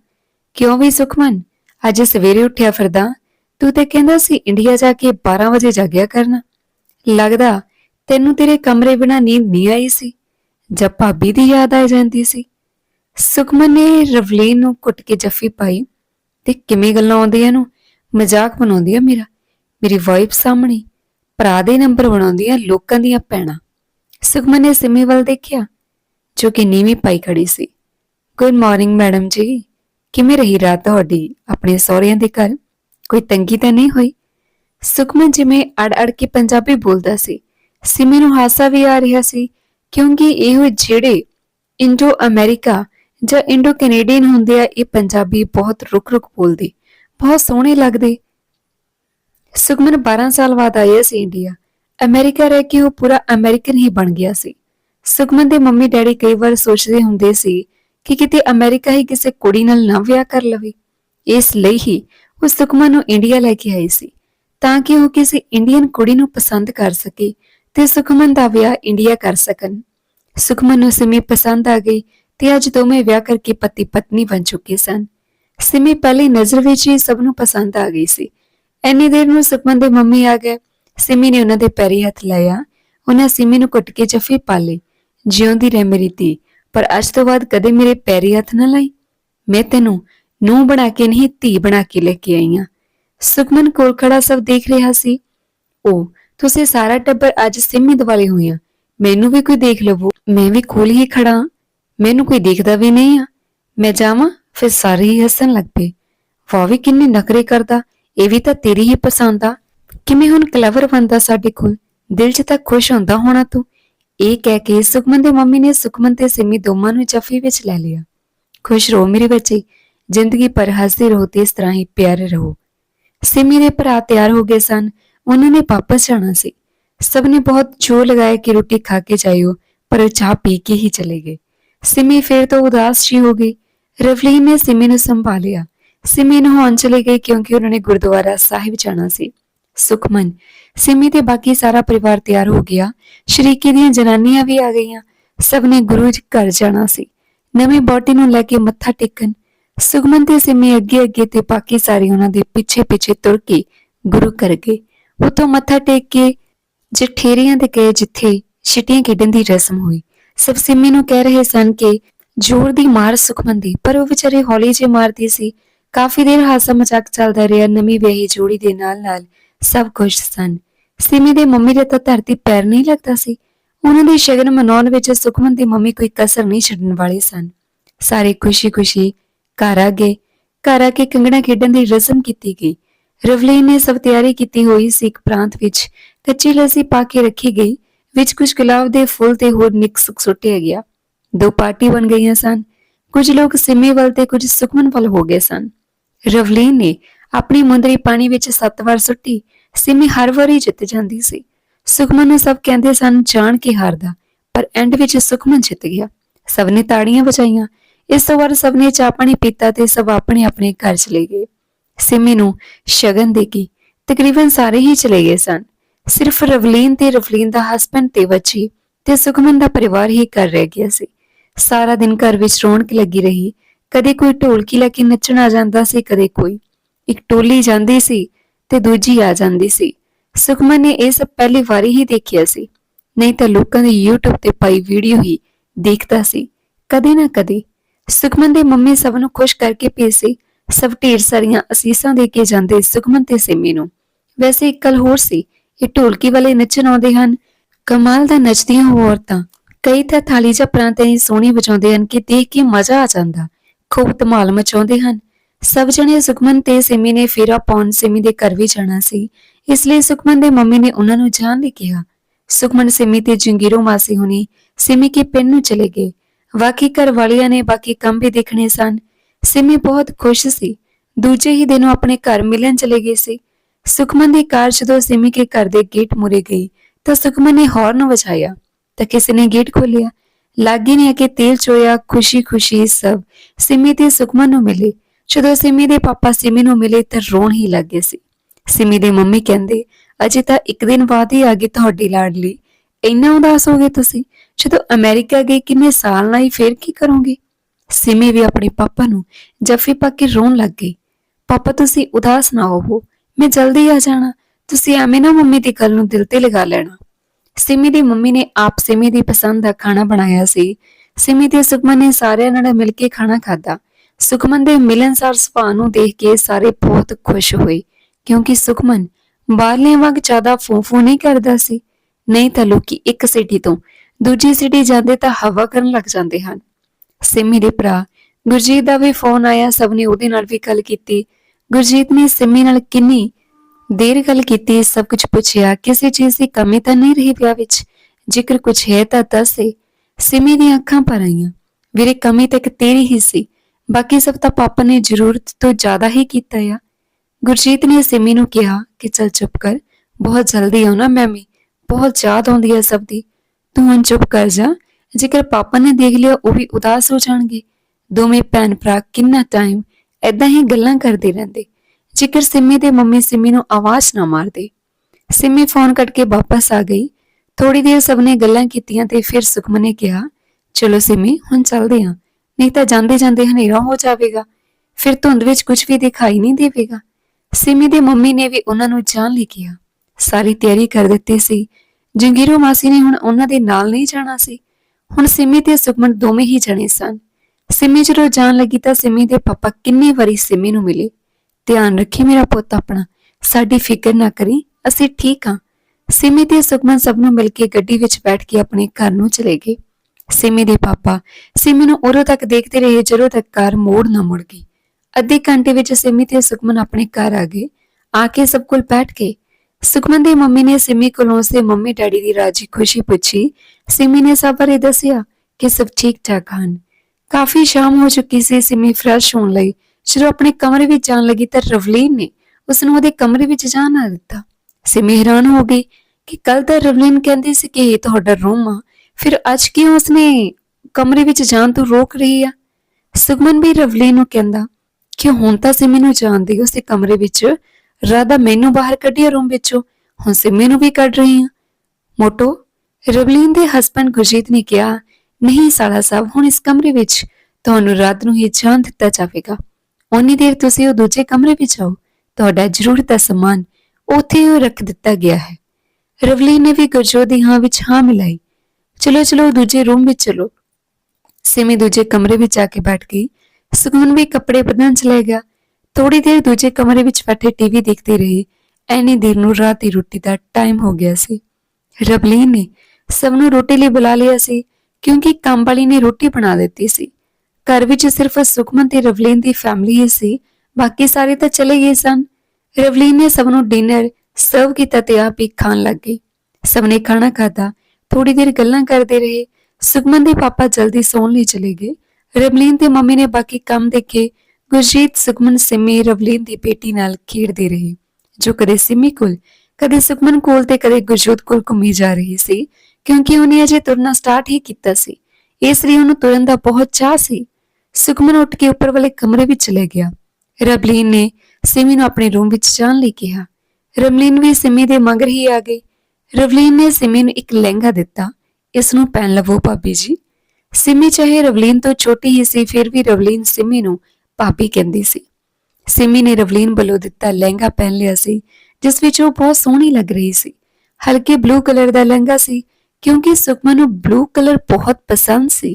ਕਿਉਂ ਵੀ ਸੁਖਮਨ? ਅੱਜ ਸਵੇਰੇ ਉੱਠਿਆ ਫਿਰਦਾ। ਤੂੰ ਤੇ ਕਹਿੰਦਾ ਸੀ, ਇੰਡੀਆ ਜਾ ਕੇ 12 ਵਜੇ ਜਾਗਿਆ ਕਰਨਾ। ਲੱਗਦਾ ਤੈਨੂੰ ਤੇਰੇ ਕਮਰੇ ਬਿਨਾ ਨੀਂਦ ਨਹੀਂ ਆਈ ਸੀ? ਜਾਂ ਭਾਬੀ ਦੀ ਯਾਦ ਆ ਜਾਂਦੀ ਸੀ? ਸੁਖਮਨ ਨੇ ਰਵਲੀਨ ਨੂੰ ਕੁੱਟ ਕੇ ਜੱਫੀ ਪਾਈ ਤੇ ਕਿਵੇਂ ਗੱਲਾਂ ਆਉਂਦੀਆਂ ਨੂੰ? ਮਜ਼ਾਕ ਬਣਾਉਂਦੀ ਆ ਮੇਰਾ। ਮੇਰੀ ਵਾਈਫ ਸਾਹਮਣੇ ਭਰਾ ਦੇ ਨੰਬਰ ਬਣਾਉਂਦੀ ਆ ਲੋਕਾਂ ਦੀਆਂ ਪੈਣਾ ਸੁਖਮਨ ਨੇ ਸਿਮੀ ਵੱਲ ਦੇਖਿਆ, ਜੋ ਕਿ ਨੀਵੀਂ ਪਾਈ ਖੜੀ ਸੀ। ਗੁੱਡ ਮਾਰਨਿੰਗ ਮੈਡਮ ਜੀ। ਕਿਵੇਂ ਰਹੀ ਰਾਤ ਤੁਹਾਡੀ? ਆਪਣੇ ਸਹੁਰਿਆਂ ਦੇ ਘਰ? ਕੋਈ ਤੰਗੀ ਤਾਂ ਨਹੀਂ ਹੋਈ? ਸੁਖਮਨ ਜਿਵੇਂ ਅੜ ਅੜ ਕੇ ਪੰਜਾਬੀ ਬੋਲਦਾ ਸੀ। ਸਿਮੀ ਨੂੰ ਹਾਸਾ ਵੀ ਆ ਰਿਹਾ ਸੀ, ਕਿਉਂਕਿ ਇਹੋ ਜਿਹੜੇ ਇੰਡੋ ਅਮਰੀਕਾ ਜਾਂ ਇੰਡੋ ਕੈਨੇਡੀਅਨ ਹੁੰਦੇ ਆ, ਇਹ ਪੰਜਾਬੀ ਬਹੁਤ ਰੁਕ ਰੁਕ ਬੋਲਦੇ, ਬਹੁਤ ਸੋਹਣੇ ਲੱਗਦੇ। ਸੁਖਮਨ 12 ਸਾਲ ਬਾਅਦ ਆਇਆ ਸੀ ਇੰਡੀਆ, ਅਮਰੀਕਾ ਰਹਿ ਕੇ ਉਹ ਪੂਰਾ ਅਮਰੀਕਨ ਹੀ ਬਣ ਗਿਆ ਸੀ। ਸੁਖਮਨ ਦੇ ਮੰਮੀ ਡੈਡੀ ਕਈ ਵਾਰ ਸੋਚਦੇ ਹੁੰਦੇ ਸੀ ਕਿ ਕਿਤੇ ਅਮਰੀਕਾ ਹੀ ਕਿਸੇ ਕੁੜੀ ਨਾਲ ਨਾ ਵਿਆਹ ਕਰ ਲਵੇ। ਇਸ ਲਈ ਹੀ ਉਹ ਸੁਖਮਨ ਨੂੰ ਇੰਡੀਆ ਲੈ ਕੇ ਆਈ ਸੀ, ਤਾਂ ਕਿ ਉਹ ਕਿਸੇ ਇੰਡੀਅਨ ਕੁੜੀ ਨੂੰ ਪਸੰਦ ਕਰ ਸਕੇ ਤੇ ਸੁਖਮਨ ਦਾ ਵਿਆਹ ਇੰਡੀਆ ਕਰ ਸਕਣ। ਸੁਖਮਨ ਨੂੰ ਸਿਮੀ ਪਸੰਦ ਆ ਗਈ ਤੇ ਅੱਜ ਦੋਵੇਂ ਵਿਆਹ ਕਰਕੇ ਪਤੀ ਪਤਨੀ ਬਣ ਚੁੱਕੇ ਸਨ। ਸਿਮੀ ਪਹਿਲੀ ਨਜ਼ਰ ਵਿੱਚ ਹੀ ਸਭ ਨੂੰ ਪਸੰਦ ਆ ਗਈ ਸੀ। ਐਨੀ ਦੇਰ ਨੂੰ ਸੁਖਮਨ ਦੇ ਮੰਮੀ ਆ ਗਏ। ਸਿਮੀ ਨੇ ਉਹਨਾਂ ਦੇ ਪੈਰੀ ਹੱਥ ਲਾਇਆ। ਉਹਨਾਂ ਸਿਮੀ ਨੂੰ ਕੁੱਟ ਕੇ ਜੱਫੀ ਪਾ ਲਈ ਜਿਉਂਦੀ ਰਹਿ ਮੇਰੀ ਧੀ, ਪਰ ਅੱਜ ਤੋਂ ਬਾਅਦ ਕਦੇ ਮੇਰੇ ਪੈਰੀ ਹੱਥ ਨਾ ਲਾਈ। ਮੈਂ ਤੈਨੂੰ ਨੂੰ ਬਣਾ ਕੇ ਨਹੀਂ, ਧੀ ਬਣਾ ਕੇ ਲੈ ਕੇ ਆਈ ਹਾਂ ਸੁਖਮਨ ਕੋਲ ਖੜਾ ਸਭ ਦੇਖ ਰਿਹਾ ਸੀ। ਉਹ ਤੁਸੀਂ ਸਾਰਾ ਟੱਬਰ ਅੱਜ ਸਿੰਮੀ ਦਿਵਾਲੇ ਆ। ਮੈਨੂੰ ਵੀ ਕੋਈ ਦੇਖ ਲਵੋ। ਮੈਂ ਵੀ ਕੋਲ ਹੀ ਖੜਾ ਹਾਂ। ਮੈਨੂੰ ਕੋਈ ਦੇਖਦਾ ਵੀ ਨਹੀਂ ਆ। ਮੈਂ ਜਾਵਾਂ, ਫਿਰ ਸਾਰੇ ਹੀ ਹੱਸਣ ਲੱਗ ਪਏ। ਵਾਹ ਵੀ ਕਿੰਨੇ ਨਖਰੇ ਕਰਦਾ। ਇਹ ਵੀ ਤਾਂ ਤੇਰੀ ਹੀ ਪਸੰਦ ਆ। ਕਿਵੇਂ ਹੁਣ ਕਲਵਰ ਬੰਦਾ ਸਾਡੇ ਕੋਲ? ਦਿਲ 'ਚ ਤਾਂ ਖੁਸ਼ ਹੁੰਦਾ ਹੋਣਾ ਤੂੰ। ਇਹ ਕਹਿ ਕੇ ਸੁਖਮਨ ਦੇ ਮੰਮੀ ਨੇ ਸੁਖਮਨ ਤੇ ਸਿੰਮੀ ਦੋਵਾਂ ਨੂੰ ਜੱਫੀ ਵਿੱਚ ਲੈ ਲਿਆ। ਖੁਸ਼ ਰਹੋ ਮੇਰੇ ਬੱਚੇ। ਜ਼ਿੰਦਗੀ ਪਰ ਹੱਸਦੇ ਰਹੋ ਤੇ ਇਸ ਤਰ੍ਹਾਂ ਹੀ ਪਿਆਰੇ ਰਹੋ। ਸਿਮੀ ਦੇ ਭਰਾ ਤਿਆਰ ਹੋ ਗਏ ਸਨ। ਉਹਨਾਂ ਨੇ ਵਾਪਸ ਜਾਣਾ ਸੀ। ਸਭ ਨੇ ਬਹੁਤ ਜ਼ੋਰ ਲਗਾਇਆ ਕਿ ਰੋਟੀ ਖਾ ਕੇ ਜਾਇਓ, ਪਰ ਉਹ ਚਾਹ ਪੀ ਕੇ ਹੀ ਚਲੇ ਗਏ। ਸਿਮੀ ਫਿਰ ਤੋਂ ਉਦਾਸ ਜੀ ਹੋ ਗਈ। ਰਵਲੀਨ ਨੇ ਸਿਮੀ ਨੂੰ ਸੰਭਾਲਿਆ। ਸਿਮੀ ਨਹਾਉਣ ਚਲੇ ਗਏ ਕਿਉਂਕਿ ਉਹਨਾਂ ਨੇ ਗੁਰਦੁਆਰਾ ਸਾਹਿਬ ਜਾਣਾ ਸੀ। ਸੁਖਮਨ, ਸਿਮੀ ਤੇ ਬਾਕੀ ਸਾਰਾ ਪਰਿਵਾਰ ਤਿਆਰ ਹੋ ਗਿਆ। ਸ਼ਰੀਕੇ ਦੀਆਂ ਜਨਾਨੀਆਂ ਵੀ ਆ ਗਈਆਂ। ਸਭ ਨੇ ਗੁਰੂ ਜੀ ਘਰ ਜਾਣਾ ਸੀ। ਨਵੀਂ ਬੋਟੀ ਨੂੰ ਲੈ ਕੇ ਮੱਥਾ ਟੇਕਣ, ਸੁਖਮਨ ਤੇ ਸਿਮੀ ਅੱਗੇ ਅੱਗੇ ਤੇ ਬਾਕੀ ਸਾਰੇ ਉਹਨਾਂ ਦੇ ਪਿੱਛੇ ਪਿੱਛੇ ਤੁਰ ਕੇ ਗੁਰੂ ਘਰ ਗਏ। ਉਤੋਂ ਮੱਥਾ ਟੇਕ ਕੇ ਜਠੇਰੀਆਂ ਦੇ ਗਏ ਜਿੱਥੇ ਛਿਟੀਆਂ ਖੇਡਣ ਦੀ ਰਸਮ ਹੋਈ। ਸਭ ਸਿਮੀ ਨੂੰ ਕਹਿ ਰਹੇ ਸਨ ਕਿ ਜ਼ੋਰ ਦੀ ਮਾਰ ਸੁਖਮਨ ਦੀ, ਪਰ ਉਹ ਵਿਚਾਰੇ ਹੌਲੀ ਜੇ ਮਾਰਦੀ ਸੀ। ਕਾਫੀ ਦੇਰ ਹਾਸਾ ਮਜ਼ਾਕ ਚੱਲਦਾ ਰਿਹਾ, ਨਵੀਂ ਵਿਆਹੀ ਜੋੜੀ ਦੇ ਨਾਲ ਨਾਲ ਸਭ ਖੁਸ਼ ਸਨ। ਸਿੰਮੀ ਦੇ ਮੰਮੀ ਦੇ ਤਾਂ ਧਰਤੀ ਪੈਰ ਨਹੀਂ ਲੱਗਦਾ ਸੀ। ਉਹਨਾਂ ਦੇ ਸ਼ਗਨ ਮਨਾਉਣ ਵਿੱਚ ਸੁਖਮਨ ਦੀ ਮੰਮੀ ਕੋਈ ਕਸਰ ਨਹੀਂ ਛੱਡਣ ਵਾਲੇ ਸਨ। ਸਾਰੇ ਖੁਸ਼ੀ-ਖੁਸ਼ੀ ਘਰ ਆ ਗਏ। ਘਰ ਆ ਕੇ ਕੰਗਣਾ ਖੇਡਣ ਦੀ ਰਸਮ ਕੀਤੀ ਗਈ। ਰਵਲੀਨ ਨੇ ਸਭ ਤਿਆਰੀ ਕੀਤੀ ਹੋਈ ਸੀ ਇੱਕ ਪ੍ਰਾਂਤ ਵਿੱਚ। ਕੱਚੀ ਲੱਸੀ ਪਾ ਕੇ ਰੱਖੀ ਗਈ, ਵਿੱਚ ਕੁਝ ਗੁਲਾਬ ਦੇ ਫੁੱਲ ਤੇ ਹੋਰ ਨਿਕਸ ਸੁੱਟਿਆ ਗਿਆ। ਦੋ ਪਾਰਟੀ ਬਣ ਗਈਆਂ ਸਨ। ਕੁਝ ਲੋਕ ਸਿਮੀ ਵੱਲ ਤੇ ਕੁਝ ਸੁਖਮਨ ਵੱਲ ਹੋ ਗਏ ਸਨ। ਰਵਲੀਨ ਨੇ ਆਪਣੀ ਮੁੰਦਰੀ ਪਾਣੀ ਵਿੱਚ ਸੱਤ ਵਾਰ ਸੁੱਟੀ। ਸਿੰਮੀ ਹਰ ਵਾਰੀ ਜਿੱਤ ਜਾਂਦੀ ਸੀ। ਸੁਖਮਨ ਨੂੰ ਸਭ ਕਹਿੰਦੇ ਸਨ, ਜਾਣ ਕੇ ਹਾਰਦਾ। ਪਰ ਐਂਡ ਵਿੱਚ ਸੁਖਮਨ ਜਿੱਤ ਗਿਆ। ਸਭ ਨੇ ਤਾੜੀਆਂ ਵਜਾਈਆਂ। ਇਸ ਤੋਂ ਬਾਅਦ ਸਭ ਨੇ ਚਾਹ ਪਾਣੀ ਪੀਤਾ ਤੇ ਸਭ ਆਪਣੇ ਆਪਣੇ ਘਰ ਚਲੇ ਗਏ। ਸਿਮੀ ਨੂੰ ਸ਼ਗਨ ਦੇ ਕੇ ਤਕਰੀਬਨ ਸਾਰੇ ਹੀ ਚਲੇ ਗਏ ਸਨ। ਸਿਰਫ ਰਵਲੀਨ ਤੇ ਰਵਲੀਨ ਦਾ ਹਸਬੰਡ ਤੇ ਬੱਚੀ ਤੇ ਸੁਖਮਨ ਦਾ ਪਰਿਵਾਰ ਹੀ ਕਰ ਰਹਿ ਗਿਆ ਸੀ। ਸਾਰਾ ਦਿਨ ਘਰ ਵਿੱਚ ਰੌਣਕ ਲੱਗੀ ਰਹੀ। ਕਦੇ ਕੋਈ ਢੋਲਕੀ ਲੈ ਕੇ ਨੱਚਣ ਆ ਜਾਂਦਾ ਸੀ, ਕਦੇ ਕੋਈ। ਇੱਕ ਟੋਲੀ ਜਾਂਦੀ ਸੀ ਤੇ ਦੂਜੀ ਆ ਜਾਂਦੀ ਸੀ। ਸੁਖਮਨ ਨੇ ਇਹ ਸਭ ਪਹਿਲੀ ਵਾਰੀ ਹੀ ਦੇਖਿਆ ਸੀ। ਨਹੀਂ ਤਾਂ ਲੋਕਾਂ ਦੀ YouTube ਤੇ ਪਾਈ ਵੀਡੀਓ ਹੀ ਦੇਖਦਾ ਸੀ। ਕਦੇ ਨਾ ਕਦੇ ਸੁਖਮਨ ਦੇ ਮੰਮੀ ਸਭ ਨੂੰ ਖੁਸ਼ ਕਰਕੇ ਭੇਜੇ ਸਭ ਢੇਰ ਸਾਰੀਆਂ ਅਸੀਸਾਂ ਦੇ ਕੇ ਜਾਂਦੇ ਸੁਖਮਨ ਤੇ ਸਿੰਮੀ ਨੂੰ। ਵੈਸੇ ਇੱਕ ਗੱਲ ਹੋਰ ਸੀ, ਇਹ ਢੋਲਕੀ ਵਾਲੇ ਨੱਚਣ ਆਉਂਦੇ ਹਨ, ਕਮਾਲ ਦਾ ਨੱਚਦੀਆਂ ਹੋ ਔਰਤਾਂ। ਕਈ ਤਾਂ ਥਾਲੀ ਜਾਂ ਪ੍ਰਾਂਤ ਹੀ ਸੋਹਣੀ ਵਜਾਉਂਦੇ ਹਨ ਕਿ ਦੇਖ ਕੇ ਮਜ਼ਾ ਆ ਜਾਂਦਾ, ਖੂਬ ਧਮਾਲ ਮਚਾਉਂਦੇ ਹਨ। ਸਭ ਜਣੇ ਸੁਖਮਨ ਤੇ ਸਿਮੀ ਨੇ ਫੇਰਾ ਪਾਉਣ ਸਿਮੀ ਦੇ ਘਰ ਵੀ ਜਾਣਾ ਸੀ, ਇਸ ਲਈ ਸੁਖਮਨ ਦੇ ਮੰਮੀ ਨੇ ਉਹਨਾਂ ਨੂੰ ਜਾਣ ਲਈ ਕਿਹਾ। ਸੁਖਮਨ ਸਿਮੀ ਤੇ ਜੰਗੀਰੋ ਮਾਸੀ ਹੁਣੀ ਸਿਮੀ ਕੇ ਪਿੰਡ ਨੂੰ ਚਲੇ ਗਏ। ਬਾਕੀ ਘਰ ਵਾਲਿਆਂ ਨੇ ਬਾਕੀ ਕੰਮ ਵੀ ਦੇਖਣੇ ਸਨ। ਸਿਮੀ ਬਹੁਤ ਖੁਸ਼ ਸੀ। ਦੂਜੇ ਹੀ ਦਿਨ ਉਹ ਆਪਣੇ ਘਰ ਮਿਲਣ ਚਲੇ ਗਏ ਸੀ। ਸੁਖਮਨ ਦੀ ਕਾਰ ਜਦੋਂ ਸਿਮੀ ਕੇ ਘਰ ਦੇ ਗੇਟ ਮੁਰੇ ਗਈ, ਤਾਂ ਸੁਖਮਨ ਨੇ ਹਾਰਨ ਵਜਾਇਆ, ਤਾਂ ਕਿਸੇ ਨੇ ਗੇਟ ਖੋਲਿਆ ਲਾਗੀ ਨੇ ਆ ਤੇਲ ਚੋਇਆ, ਖੁਸ਼ੀ-ਖੁਸ਼ੀ ਸਭ ਸਿਮੀ ਤੇ ਸੁਖਮਨ ਨੂੰ ਮਿਲੇ। ਜਦੋਂ ਸਿਮੀ ਦੇ ਪਾਪਾ ਸਿਮੀ ਨੂੰ ਮਿਲੇ, ਤਾਂ ਰੋਣ ਹੀ ਲੱਗੇ ਸੀ। ਸਿਮੀ ਦੇ ਮੰਮੀ ਕਹਿੰਦੇ, ਅਜੇ ਤਾਂ ਇੱਕ ਦਿਨ ਬਾਅਦ ਹੀ ਆ ਗਈ ਤੁਹਾਡੀ ਲਾਡਲੀ ਇੰਨਾ ਉਦਾਸ ਹੋ ਗਏ ਤੁਸੀਂ। ਜਦੋਂ ਅਮਰੀਕਾ ਗਏ, ਕਿੰਨੇ ਸਾਲ ਨਾਲ ਹੀ ਫੇਰ ਕੀ ਕਰੋਗੇ? ਸਿਮੀ ਵੀ ਆਪਣੇ ਪਾਪਾ ਨੂੰ ਜੱਫੀ ਪਾ ਕੇ ਰੋਣ ਲੱਗ ਗਈ। ਪਾਪਾ, ਤੁਸੀਂ ਉਦਾਸ ਨਾ ਹੋਵੋ। ਮੈਂ ਜਲਦੀ ਆ ਜਾਣਾ। ਤੁਸੀਂ ਐਵੇਂ ਨਾ ਮੰਮੀ ਦੀ ਗੱਲ ਨੂੰ ਦਿਲ ਤੇ ਲਗਾ ਲੈਣਾ। ਸਿਮੀ ਦੀ ਮੰਮੀ ਨੇ ਆਪ ਸਿਮੀ ਦੀ ਪਸੰਦ ਦਾ ਖਾਣਾ ਬਣਾਇਆ ਸੀ। ਸਿਮੀ ਤੇ ਸੁਖਮਨ ਨੇ ਸਾਰਿਆਂ ਨਾਲ ਮਿਲ ਕੇ ਖਾਣਾ ਖਾਧਾ। ਸੁਖਮਨ ਦੇ ਮਿਲਨਸਾਰ ਸੁਭਾਅ ਨੂੰ ਦੇਖ ਕੇ ਸਾਰੇ ਬਹੁਤ ਖੁਸ਼ ਹੋਏ, ਕਿਉਂਕਿ ਸੁਖਮਨ ਬਾਹਰਲਿਆਂ ਵਾਂਗ ਜ਼ਿਆਦਾ ਫੂਫੂ ਨਹੀਂ ਕਰਦਾ ਸੀ। ਨਹੀਂ ਤਾਂ ਲੋਕੀ ਇੱਕ ਸਿਟੀ ਤੋਂ ਦੂਜੀ ਸਿਟੀ ਜਾਂਦੇ ਤਾਂ ਹਵਾ ਕਰਨ ਲੱਗ ਜਾਂਦੇ ਹਨ। ਸਿਮੀ ਦੇ ਭਰਾ। ਗੁਰਜੀਤ ਦਾ ਵੀ ਫੋਨ ਆਇਆ, ਸਭ ਨੇ ਉਹਦੇ ਨਾਲ ਵੀ ਗੱਲ ਕੀਤੀ। ਗੁਰਜੀਤ ਨੇ ਸਿਮੀ ਨਾਲ ਕਿੰਨੀ ਦੇਰ ਗੱਲ ਕੀਤੀ, ਸਭ ਕੁਝ ਪੁੱਛਿਆ। ਕਿਸੇ ਚੀਜ਼ ਦੀ ਕਮੀ ਤਾਂ ਨਹੀਂ ਰਹੀ ਵਿਆਹ ਵਿੱਚ? ਜੇਕਰ ਕੁਝ ਹੈ ਤਾਂ ਦੱਸੇ ਸਿਮੀ ਦੀਆਂ ਅੱਖਾਂ ਭਰ ਆਈਆਂ। ਵੀਰੇ, ਕਮੀ ਤਾਂ ਇੱਕ ਤੇਰੀ ਹੀ ਸੀ। ਬਾਕੀ ਸਭ ਤਾਂ ਪਾਪਾ ਨੇ ਜ਼ਰੂਰਤ ਤੋਂ ਜ਼ਿਆਦਾ ਹੀ ਕੀਤਾ ਆ। ਗੁਰਜੀਤ ਨੇ ਸਿਮੀ ਨੂੰ ਕਿਹਾ ਕਿ ਚਲ ਚੁੱਪ ਕਰ। ਬਹੁਤ ਜਲਦੀ ਆਉਣਾ ਮੈਂ ਵੀ ਬਹੁਤ ਯਾਦ ਆਉਂਦੀ ਹੈ ਸਭ ਦੀ। ਤੂੰ ਹੁਣ ਚੁੱਪ ਕਰ ਜਾ। ਜੇਕਰ ਪਾਪਾ ਨੇ ਦੇਖ ਲਿਆ, ਉਹ ਵੀ ਉਦਾਸ ਹੋ ਜਾਣਗੇ। ਦੋਵੇਂ ਭੈਣ ਭਰਾ ਕਿੰਨਾ ਟਾਈਮ ਐਦਾਂ ਹੀ ਗੱਲਾਂ ਕਰਦੇ ਰਹਿੰਦੇ। ਜੇਕਰ ਸਿੰਮੀ ਦੇ ਮੰਮੀ ਸਿੰਮੀ ਨੂੰ ਆਵਾਜ਼ ਨਾ ਮਾਰਦੇ। ਸਿੰਮੀ ਫੋਨ ਕੱਟ ਕੇ ਵਾਪਸ ਆ ਗਈ। ਥੋੜੀ ਦੇਰ ਸਭ ਨੇ ਗੱਲਾਂ ਕੀਤੀਆਂ ਤੇ ਫਿਰ ਸੁਖਮਨ ਨੇ ਕਿਹਾ, ਚਲੋ ਸਿੰਮੀ, ਹੁਣ ਚੱਲਦੇ ਹਾਂ। ਨਹੀਂ ਤਾਂ ਜਾਂਦੇ ਜਾਂਦੇ ਹਨੇਰਾ ਹੋ ਜਾਵੇਗਾ। ਫਿਰ ਧੁੰਦ ਵਿੱਚ ਕੁਝ ਵੀ ਦਿਖਾਈ ਨਹੀਂ ਦੇਵੇਗਾ। ਸਿੰਮੀ ਦੇ ਮੰਮੀ ਨੇ ਵੀ ਉਹਨਾਂ ਨੂੰ ਜਾਣ ਲਈ ਕਿਹਾ। ਸਾਰੀ ਤਿਆਰੀ ਕਰ ਦਿੱਤੀ ਸੀ। ਜੰਗੀਰੋ ਮਾਸੀ ਨੇ ਹੁਣ ਉਹਨਾਂ ਦੇ ਨਾਲ ਨਹੀਂ ਜਾਣਾ ਸੀ। ਹੁਣ ਸਿਮੀ ਤੇ ਸੁਖਮਨ ਦੋਵੇਂ ਹੀ ਜਣੇ ਸਨ। ਸਿਮੀ ਜਦੋਂ ਜਾਣ ਲੱਗੀ ਤਾਂ ਸਿਮੀ ਦੇ ਪਾਪਾ ਕਿੰਨੀ ਵਾਰੀ ਸਿਮੀ ਨੂੰ ਮਿਲੇ। ਧਿਆਨ ਰੱਖੀ ਮੇਰਾ ਪੁੱਤ ਆਪਣਾ, ਸਾਡੀ ਫਿਕਰ ਨਾ ਕਰੀ, ਅਸੀਂ ਠੀਕ ਹਾਂ। ਸਿਮੀ ਤੇ ਸੁਖਮਨ ਸਭ ਨੂੰ ਮਿਲ ਕੇ ਗੱਡੀ ਵਿੱਚ ਬੈਠ ਕੇ ਆਪਣੇ ਘਰ ਨੂੰ ਚਲੇ ਗਏ। ਸਿਮੀ ਦੇ ਪਾਪਾ ਸਿਮੀ ਨੂੰ ਉਦੋਂ ਤੱਕ ਦੇਖਦੇ ਰਹੇ ਜਦੋਂ ਤੱਕ ਕਾਰ ਮੋੜ ਨਾ ਮੁੜ ਗਈ। ਅੱਧੇ ਘੰਟੇ ਵਿੱਚ ਸਿਮੀ ਤੇ ਸੁਖਮਨ ਆਪਣੇ ਘਰ ਆ ਗਏ। ਆ ਕੇ ਸਭ ਕੋਲ ਬੈਠ ਕੇ ਸੁਖਮਨ ਦੀ ਮੰਮੀ ਨੇ ਸਿਮੀ ਕੋਲੋਂ ਉਸਦੇ ਮੰਮੀ ਡੈਡੀ ਦੀ ਰਾਜੀ ਖੁਸ਼ੀ ਪੁੱਛੀ। ਸਿਮੀ ਨੇ ਸਭ ਬਾਰੇ ਦੱਸਿਆ ਕਿ ਸਭ ਠੀਕ ਠਾਕ ਹਨ। ਕਾਫੀ ਸ਼ਾਮ ਹੋ ਚੁੱਕੀ ਸੀ ਸਿਮੀ ਫਰੈਸ਼ ਹੋਣ ਲਈ। ਜਦੋਂ ਆਪਣੇ ਕਮਰੇ ਵਿੱਚ ਜਾਣ ਲੱਗੀ ਤਾਂ ਰਵਲੀਨ ਨੇ ਉਸ ਨੂੰ ਉਹਦੇ ਕਮਰੇ ਵਿੱਚ ਜਾਣ ਨਾ ਦਿੱਤਾ। ਸਿਮੀ ਹੈਰਾਨ ਹੋ ਗਈ ਕਿ ਕੱਲ ਤਾਂ ਰਵਲੀਨ ਕਹਿੰਦੀ ਸੀ ਕਿ ਇਹ ਤੁਹਾਡਾ ਰੂਮ ਆ। ਫਿਰ ਅੱਜ ਕਿਉਂ ਉਸਨੇ ਕਮਰੇ ਵਿੱਚ ਜਾਣ ਤੋਂ ਰੋਕ ਰਹੀ ਆ? ਸੁਖਮਨ ਵੀ ਰਵਲੀਨ ਨੂੰ ਕਹਿੰਦਾ ਕਿ ਹੁਣ ਤਾਂ ਸਿਮੀ ਨੂੰ ਜਾਣ ਦੇ ਉਸਦੇ ਕਮਰੇ ਵਿੱਚ ਰਾਧਾ ਮੈਨੂੰ ਬਾਹਰ ਕੱਢਿਆ ਰੂਮ ਵਿੱਚੋਂ। ਹੁਣ ਸਿੰਮੀ ਨੂੰ ਵੀ ਕੱਢ ਰਹੀ ਹਾਂ। ਮੋਟੋ, ਰਵਲੀਨ ਦੇ ਹਸਬੰਡ ਗੁਰਜੀਤ ਨੇ ਕਿਹਾ, ਨਹੀਂ ਸਾਲਾ ਸਾਹਿਬ, ਹੁਣ ਇਸ ਕਮਰੇ ਵਿੱਚ ਤੁਹਾਨੂੰ ਰਾਤ ਨੂੰ ਹੀ ਜਾਣ ਦਿੱਤਾ ਜਾਵੇਗਾ। ਉਨੀ ਦੇਰ ਤੁਸੀਂ ਉਹ ਦੂਜੇ ਕਮਰੇ ਵਿੱਚ ਆਓ। ਤੁਹਾਡਾ ਜ਼ਰੂਰਤ ਦਾ ਸਮਾਨ ਉੱਥੇ ਹੀ ਰੱਖ ਦਿੱਤਾ ਗਿਆ ਹੈ। ਰਵਲੀਨ ਨੇ ਵੀ ਗੁਰਜੋਤ ਦੀ ਹਾਂ ਵਿੱਚ ਹਾਂ ਮਿਲਾਈ। ਚਲੋ ਚਲੋ, ਦੂਜੇ ਰੂਮ ਵਿੱਚ ਚਲੋ। ਸਿਮੀ ਦੂਜੇ ਕਮਰੇ ਵਿੱਚ ਆ ਕੇ ਬੈਠ ਗਈ। ਸੁਖਮਨ ਵੀ ਕੱਪੜੇ ਬਦਲਣ ਚਲੇ ਗਿਆ। ਥੋੜੀ ਦੇਰ ਦੂਜੇ ਕਮਰੇ ਵਿੱਚ ਬੈਠੇ ਟੀਵੀ ਦੇਖਦੇ ਰਹੇ। ਐਨੀ ਦੇਰ ਨੂੰ ਰਾਤ ਦੀ ਰੋਟੀ ਦਾ ਟਾਈਮ ਹੋ ਗਿਆ ਸੀ। ਰਬਲੀਨ ਨੇ ਸਭ ਨੂੰ ਰੋਟੀ ਲਈ ਬੁਲਾ ਲਿਆ ਸੀ, ਕਿਉਂਕਿ ਕੰਮ ਵਾਲੀ ਨੇ ਰੋਟੀ ਬਣਾ ਦਿੱਤੀ ਸੀ। ਘਰ ਵਿੱਚ ਸਿਰਫ ਸੁਖਮਨ ਤੇ ਰਵਲੀਨ ਦੀ ਫੈਮਿਲੀ ਹੀ ਸੀ, ਬਾਕੀ ਸਾਰੇ ਤਾਂ ਚਲੇ ਗਏ ਸਨ। ਰਵਲੀਨ ਨੇ ਸਭ ਨੂੰ ਡਿਨਰ ਸਰਵ ਕੀਤਾ ਤੇ ਆਪ ਹੀ ਖਾਣ ਲੱਗ ਗਈ। ਸਭ ਨੇ ਖਾਣਾ ਖਾਧਾ ਥੋੜੀ ਦੇਰ ਗੱਲਾਂ ਕਰਦੇ ਰਹੇ। ਸੁਖਮਨ ਦੇ ਪਾਪਾ ਜਲਦੀ ਸੌਣ ਲਈ ਚਲੇ ਗਏ। ਰਵਲੀਨ ਤੇ ਮੰਮੀ ਨੇ ਬਾਕੀ ਕੰਮ ਦੇਖੇ ਗੁਰਜੀਤ ਸੁਖਮਨ ਸਿਮੀ ਰਵਲੀਨ ਦੀ ਬੇਟੀ ਨਾਲ ਖੇਡਦੇ ਰਹੇ, ਜੋ ਕਦੇ ਸਿਮੀ ਕੋਲ, ਕਦੇ ਸੁਖਮਨ ਕੋਲ ਤੇ ਕਦੇ ਗੁਰਜੋਤ ਕੋਲ ਘੁੰਮੀ ਜਾ ਰਹੀ ਸੀ, ਕਿਉਂਕਿ ਉਹਨੇ ਅਜੇ ਤੁਰਨਾ ਸਟਾਰਟ ਹੀ ਕੀਤਾ ਸੀ। ਇਸ ਲਈ ਉਹਨੂੰ ਤੁਰਨ ਦਾ ਬਹੁਤ ਚਾਹ ਸੀ। ਸੁਖਮਨ ਉੱਠ ਕੇ ਉੱਪਰ ਵਾਲੇ ਕਮਰੇ ਵਿੱਚ ਚਲੇ ਗਿਆ। ਰਵਲੀਨ ਨੇ ਸਿਮੀ ਨੂੰ ਆਪਣੇ ਰੂਮ ਵਿੱਚ ਜਾਣ ਲਈ ਕਿਹਾ। ਰਵਲੀਨ ਵੀ ਸਿਮੀ ਦੇ ਮਗਰ ਹੀ ਆ ਗਈ। ਰਵਲੀਨ ਨੇ ਸਿਮੀ ਨੂੰ ਇੱਕ ਲਹਿੰਗਾ ਦਿੱਤਾ। ਇਸ ਨੂੰ ਪਹਿਨ ਲਵੋ ਭਾਬੀ ਜੀ। ਸਿਮੀ ਚਾਹੇ ਰਵਲੀਨ ਤੋਂ ਛੋਟੀ ਹੀ ਸੀ, ਫਿਰ ਵੀ ਰਵਲੀਨ ਸਿਮੀ ਨੂੰ ਭਾਬੀ ਕਹਿੰਦੀ ਸੀ, ਸਿਮੀ ਨੇ ਰਵਲੀਨ ਵੱਲੋਂ ਦਿੱਤਾ ਲਹਿੰਗਾ ਪਹਿਨ ਲਿਆ ਸੀ, ਜਿਸ ਵਿੱਚ ਉਹ ਬਹੁਤ ਸੋਹਣੀ ਲੱਗ ਰਹੀ ਸੀ। ਹਲਕੇ ਬਲੂ ਕਲਰ ਦਾ ਲਹਿੰਗਾ ਸੀ, ਕਿਉਂਕਿ ਸੁਖਮਨ ਨੂੰ ਬਲੂ ਕਲਰ ਬਹੁਤ ਪਸੰਦ ਸੀ।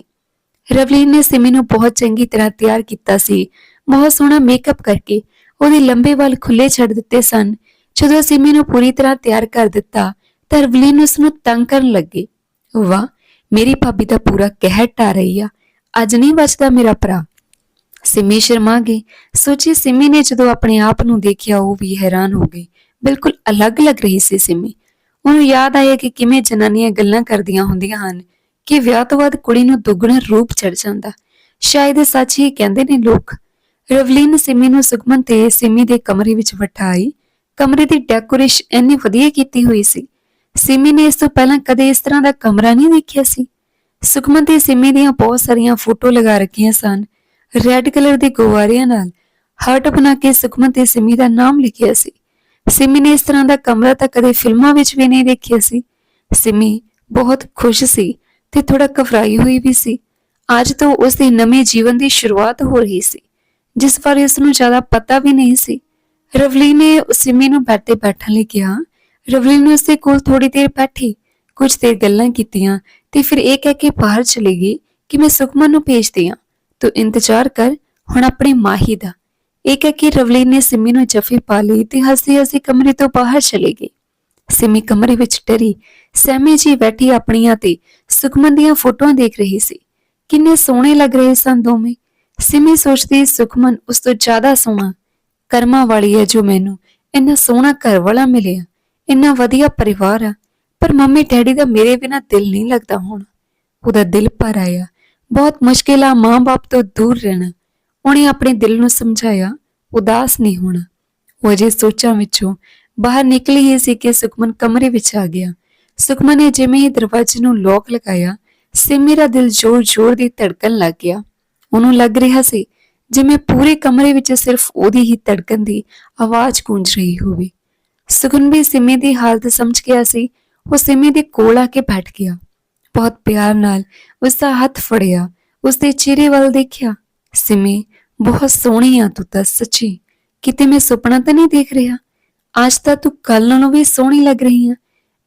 ਰਵਲੀਨ ਨੇ ਸਿਮੀ ਨੂੰ ਬਹੁਤ ਚੰਗੀ ਤਰ੍ਹਾਂ ਤਿਆਰ ਕੀਤਾ ਸੀ, ਬਹੁਤ ਸੋਹਣਾ ਮੇਕਅਪ ਕਰਕੇ, ਉਹਦੇ ਲੰਬੇ ਵਾਲ ਖੁੱਲੇ ਛੱਡ ਦਿੱਤੇ ਸਨ। ਜਦੋਂ ਸਿਮੀ ਨੂੰ ਪੂਰੀ ਤਰ੍ਹਾਂ ਤਿਆਰ ਕਰ ਦਿੱਤਾ, ਤਾਂ ਰਵਲੀਨ ਉਸ ਨੂੰ ਤੰਗ ਕਰਨ ਲੱਗੀ। ਵਾਹ, ਮੇਰੀ ਭਾਬੀ ਦਾ ਪੂਰਾ ਕਹਿਰ ਟਾ ਰਹੀ ਆ, ਅੱਜ ਨਹੀਂ ਬਚਦਾ ਮੇਰਾ ਭਰਾ। ਸਿਮੀ ਸ਼ਰਮਾ ਗਈ ਸੋਚੀ ਸਿਮੀ ਨੇ ਜਦੋਂ ਆਪਣੇ ਆਪ ਨੂੰ ਦੇਖਿਆ, ਉਹ ਵੀ ਹੈਰਾਨ ਹੋ ਗਈ। ਬਿਲਕੁਲ ਅਲੱਗ ਲੱਗ ਰਹੀ ਸੀ ਸਿਮੀ। ਉਹਨੂੰ ਯਾਦ ਆਇਆ ਕਿ ਕਿਵੇਂ ਜਨਾਨੀਆਂ ਗੱਲਾਂ ਕਰਦੀਆਂ ਹੁੰਦੀਆਂ ਹਨ, ਕਿ ਵਿਆਹ ਤੋਂ ਬਾਅਦ ਕੁੜੀ ਨੂੰ ਦੁੱਗਣਾ ਰੂਪ ਚੜ ਜਾਂਦਾ। ਸ਼ਾਇਦ ਸੱਚ ਹੀ ਕਹਿੰਦੇ ਨੇ ਲੋਕ। ਰਵਲੀਨ ਸਿਮੀ ਨੂੰ ਸੁਖਮਨ ਤੇ ਸਿਮੀ ਦੇ ਕਮਰੇ ਵਿੱਚ ਵਟਾਈ ਕਮਰੇ ਦੀ ਡੈਕੋਰੇਸ਼ਨ ਇੰਨੀ ਵਧੀਆ ਕੀਤੀ ਹੋਈ ਸੀ। ਸਿਮੀ ਨੇ ਇਸ ਤੋਂ ਪਹਿਲਾਂ ਕਦੇ ਇਸ ਤਰ੍ਹਾਂ ਦਾ ਕਮਰਾ ਨਹੀਂ ਦੇਖਿਆ ਸੀ। ਸੁਖਮਨ ਤੇ ਸਿਮੀ ਦੀਆਂ ਬਹੁਤ ਸਾਰੀਆਂ ਫੋਟੋ ਲਗਾ ਰੱਖੀਆਂ ਸਨ। ਰੈੱਡ ਕਲਰ ਦੇ ਗੁਬਾਰਿਆਂ ਨਾਲ ਹਾਰਟ ਬਣਾ ਕੇ ਸੁਖਮਨ ਤੇ ਸਿਮੀ ਦਾ ਨਾਮ ਲਿਖਿਆ ਸੀ। ਸਿਮੀ ਨੇ ਇਸ ਤਰ੍ਹਾਂ ਦਾ ਕਮਰਾ ਤਾਂ ਕਦੇ ਫਿਲਮਾਂ ਵਿੱਚ ਵੀ ਨਹੀਂ ਦੇਖਿਆ ਸੀ। ਸਿਮੀ ਬਹੁਤ ਖੁਸ਼ ਸੀ ਤੇ ਥੋੜਾ ਘਬਰਾਈ ਹੋਈ ਵੀ ਸੀ। ਅੱਜ ਤੋਂ ਉਸ ਦੇ ਨਵੇਂ ਜੀਵਨ ਦੀ ਸ਼ੁਰੂਆਤ ਹੋ ਰਹੀ ਸੀ, ਜਿਸ ਬਾਰੇ ਉਸ ਨੂੰ ਜ਼ਿਆਦਾ ਪਤਾ ਵੀ ਨਹੀਂ ਸੀ। ਰਵਲੀ ਨੇ ਸਿਮੀ ਨੂੰ ਬੈਠੇ ਬੈਠਣ ਲਈ ਕਿਹਾ। ਰਵਲੀ ਨੇ ਉਸਦੇ ਕੋਲ ਥੋੜੀ ਦੇਰ ਬੈਠੀ, ਕੁਝ ਦੇਰ ਗੱਲਾਂ ਕੀਤੀਆਂ ਤੇ ਫਿਰ ਇਹ ਕਹਿ ਕੇ ਬਾਹਰ ਚਲੀ ਗਈ ਕਿ ਮੈਂ ਸੁਖਮਨ ਨੂੰ ਭੇਜਦੀ ਹਾਂ। ਤੂੰ ਇੰਤਜ਼ਾਰ ਕਰ, ਹੁਣ ਆਪਣੇ ਮਾਹੀ ਦਾ। ਇਹ ਕਹਿ ਕੇ ਰਵਲੀਨ ਨੇ ਸਿਮੀ ਨੂੰ ਜਫੀ ਪਾ ਲਈ ਤੇ ਹੱਸਦੀ ਹੱਸਦੀ ਕਮਰੇ ਤੋਂ ਬਾਹਰ ਚਲੀ ਗਈ। ਸਿਮੀ ਕਮਰੇ ਵਿੱਚ ਡਰੀ ਸੈਮੀ ਜੀ ਬੈਠੀ ਆਪਣੀਆਂ ਤੇ ਸੁਖਮਨ ਦੀਆਂ ਫੋਟੋਆਂ ਦੇਖ ਰਹੀ ਸੀ। ਕਿੰਨੇ ਸੋਹਣੇ ਲੱਗ ਰਹੇ ਸਨ ਦੋਵੇਂ। ਸਿਮੀ ਸੋਚਦੀ, ਸੁਖਮਨ, ਉਸ ਤੋਂ ਜ਼ਿਆਦਾ ਸੋਹਣਾ ਕਰਮਾਂ ਵਾਲੀ ਹੈ ਜੋ ਮੈਨੂੰ ਇੰਨਾ ਸੋਹਣਾ ਘਰ ਵਾਲਾ ਮਿਲਿਆ। ਇੰਨਾ ਵਧੀਆ ਪਰਿਵਾਰ ਆ। ਪਰ ਮੰਮੀ ਡੈਡੀ ਦਾ ਮੇਰੇ ਬਿਨਾ ਦਿਲ ਨਹੀਂ ਲੱਗਦਾ ਹੁਣ। ਉਹਦਾ ਦਿਲ ਭਰ ਆਇਆ। ਬਹੁਤ ਮੁਸ਼ਕਿਲ ਆ ਮਾਂ-ਬਾਪ ਤੋਂ ਦੂਰ ਰਹਿਣਾ। ਉਹਨੇ ਆਪਣੇ ਦਿਲ ਨੂੰ ਸਮਝਾਇਆ, ਉਦਾਸ ਨਹੀਂ ਹੋਣਾ। ਉਹ ਅਜੇ ਸੋਚਾਂ ਵਿੱਚੋਂ ਬਾਹਰ ਨਿਕਲੀ ਹੀ ਸੀ ਕਿ ਸੁਖਮਨ ਕਮਰੇ ਵਿੱਚ ਆ ਗਿਆ। ਸੁਖਮਨ ਨੇ ਜਿਵੇਂ ਹੀ ਦਰਵਾਜ਼ੇ ਨੂੰ ਲੋਕ ਲਗਾਇਆ, ਸਿਮੀ ਦਾ ਦਿਲ ਜ਼ੋਰ-ਜ਼ੋਰ ਦੀ ਧੜਕਣ ਲੱਗ ਗਿਆ। ਉਹਨੂੰ ਲੱਗ ਰਿਹਾ ਸੀ ਜਿਵੇਂ ਪੂਰੇ ਕਮਰੇ ਵਿੱਚ ਸਿਰਫ ਉਹਦੀ ਹੀ ਧੜਕਣ ਦੀ ਆਵਾਜ਼ ਗੂੰਜ ਰਹੀ ਹੋਵੇ। ਸੁਖਨ ਵੀ ਸਿਮੀ ਦੀ ਹਾਲਤ ਸਮਝ ਗਿਆ ਸੀ। ਉਹ ਸਿਮੀ ਦੇ ਕੋਲ ਆ ਕੇ ਬੈਠ ਗਿਆ। ਬਹੁਤ ਪਿਆਰ ਨਾਲ ਉਸ ਦਾ ਹੱਥ ਫੜਿਆ ਉਸ ਦੇ ਚਿਹਰੇ ਵੱਲ ਦੇਖਿਆ। ਸਿਮੀ, ਬਹੁਤ ਸੋਹਣੀ ਆ ਤੂੰ ਤਾਂ ਸੱਚੀ, ਕਿਤੇ ਮੈਂ ਸੁਪਨਾ ਤਾਂ ਨਹੀਂ ਦੇਖ ਰਿਹਾ? ਅੱਜ ਤਾਂ ਤੂੰ ਕੱਲ ਨਾਲੋਂ ਵੀ ਸੋਹਣੀ ਲੱਗ ਰਹੀ ਆ।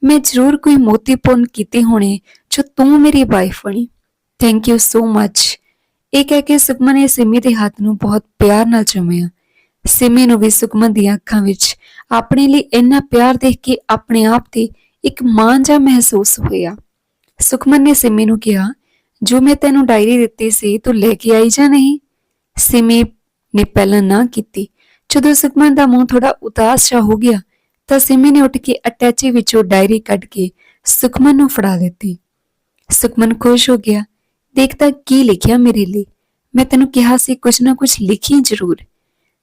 ਮੈਂ ਜ਼ਰੂਰ ਕੋਈ ਮੋਤੀ ਕੀਤੇ ਹੋਣੇ ਜੋ ਤੂੰ ਮੇਰੀ ਵਾਈਫ ਬਣੀ। ਥੈਂਕ ਯੂ ਸੋ ਮੱਚ ਇਹ ਕਹਿ ਕੇ ਸੁਖਮਨ ਨੇ ਸਿਮੀ ਦੇ ਹੱਥ ਨੂੰ ਬਹੁਤ ਪਿਆਰ ਨਾਲ ਚੁੰਮਿਆ। ਸਿਮੀ ਨੂੰ ਵੀ ਸੁਖਮਨ ਦੀਆਂ ਅੱਖਾਂ ਵਿੱਚ ਆਪਣੇ ਲਈ ਇੰਨਾ ਪਿਆਰ ਦੇਖ ਕੇ ਆਪਣੇ ਆਪ ਤੇ ਇੱਕ ਮਾਣ ਜਿਹਾ ਮਹਿਸੂਸ ਹੋਇਆ। ਸੁਖਮਨ ਨੇ ਸਿਮੀ ਨੂੰ ਕਿਹਾ, ਜੋ ਮੈਂ ਤੈਨੂੰ ਡਾਇਰੀ ਦਿੱਤੀ ਸੀ, ਤੂੰ ਲੈ ਕੇ ਆਈ ਜਾਂ ਨਹੀਂ? ਸਿਮੀ ਨੇ ਪਹਿਲਾਂ ਨਾ ਕੀਤੀ। ਜਦੋਂ ਸੁਖਮਨ ਦਾ ਮੂੰਹ ਥੋੜਾ ਉਦਾਸ ਜਿਹਾ ਹੋ ਗਿਆ, ਤਾਂ ਸਿਮੀ ਨੇ ਉੱਠ ਕੇ ਅਟੈਚੀ ਵਿੱਚੋਂ ਡਾਇਰੀ ਕੱਢ ਕੇ ਸੁਖਮਨ ਨੂੰ ਫੜਾ ਦਿੱਤੀ। ਸੁਖਮਨ ਖੁਸ਼ ਹੋ ਗਿਆ ਦੇਖਦਾ ਕੀ ਲਿਖਿਆ ਮੇਰੇ ਲਈ। ਮੈਂ ਤੈਨੂੰ ਕਿਹਾ ਸੀ ਕੁਝ ਨਾ ਕੁਝ ਲਿਖੀ ਜ਼ਰੂਰ।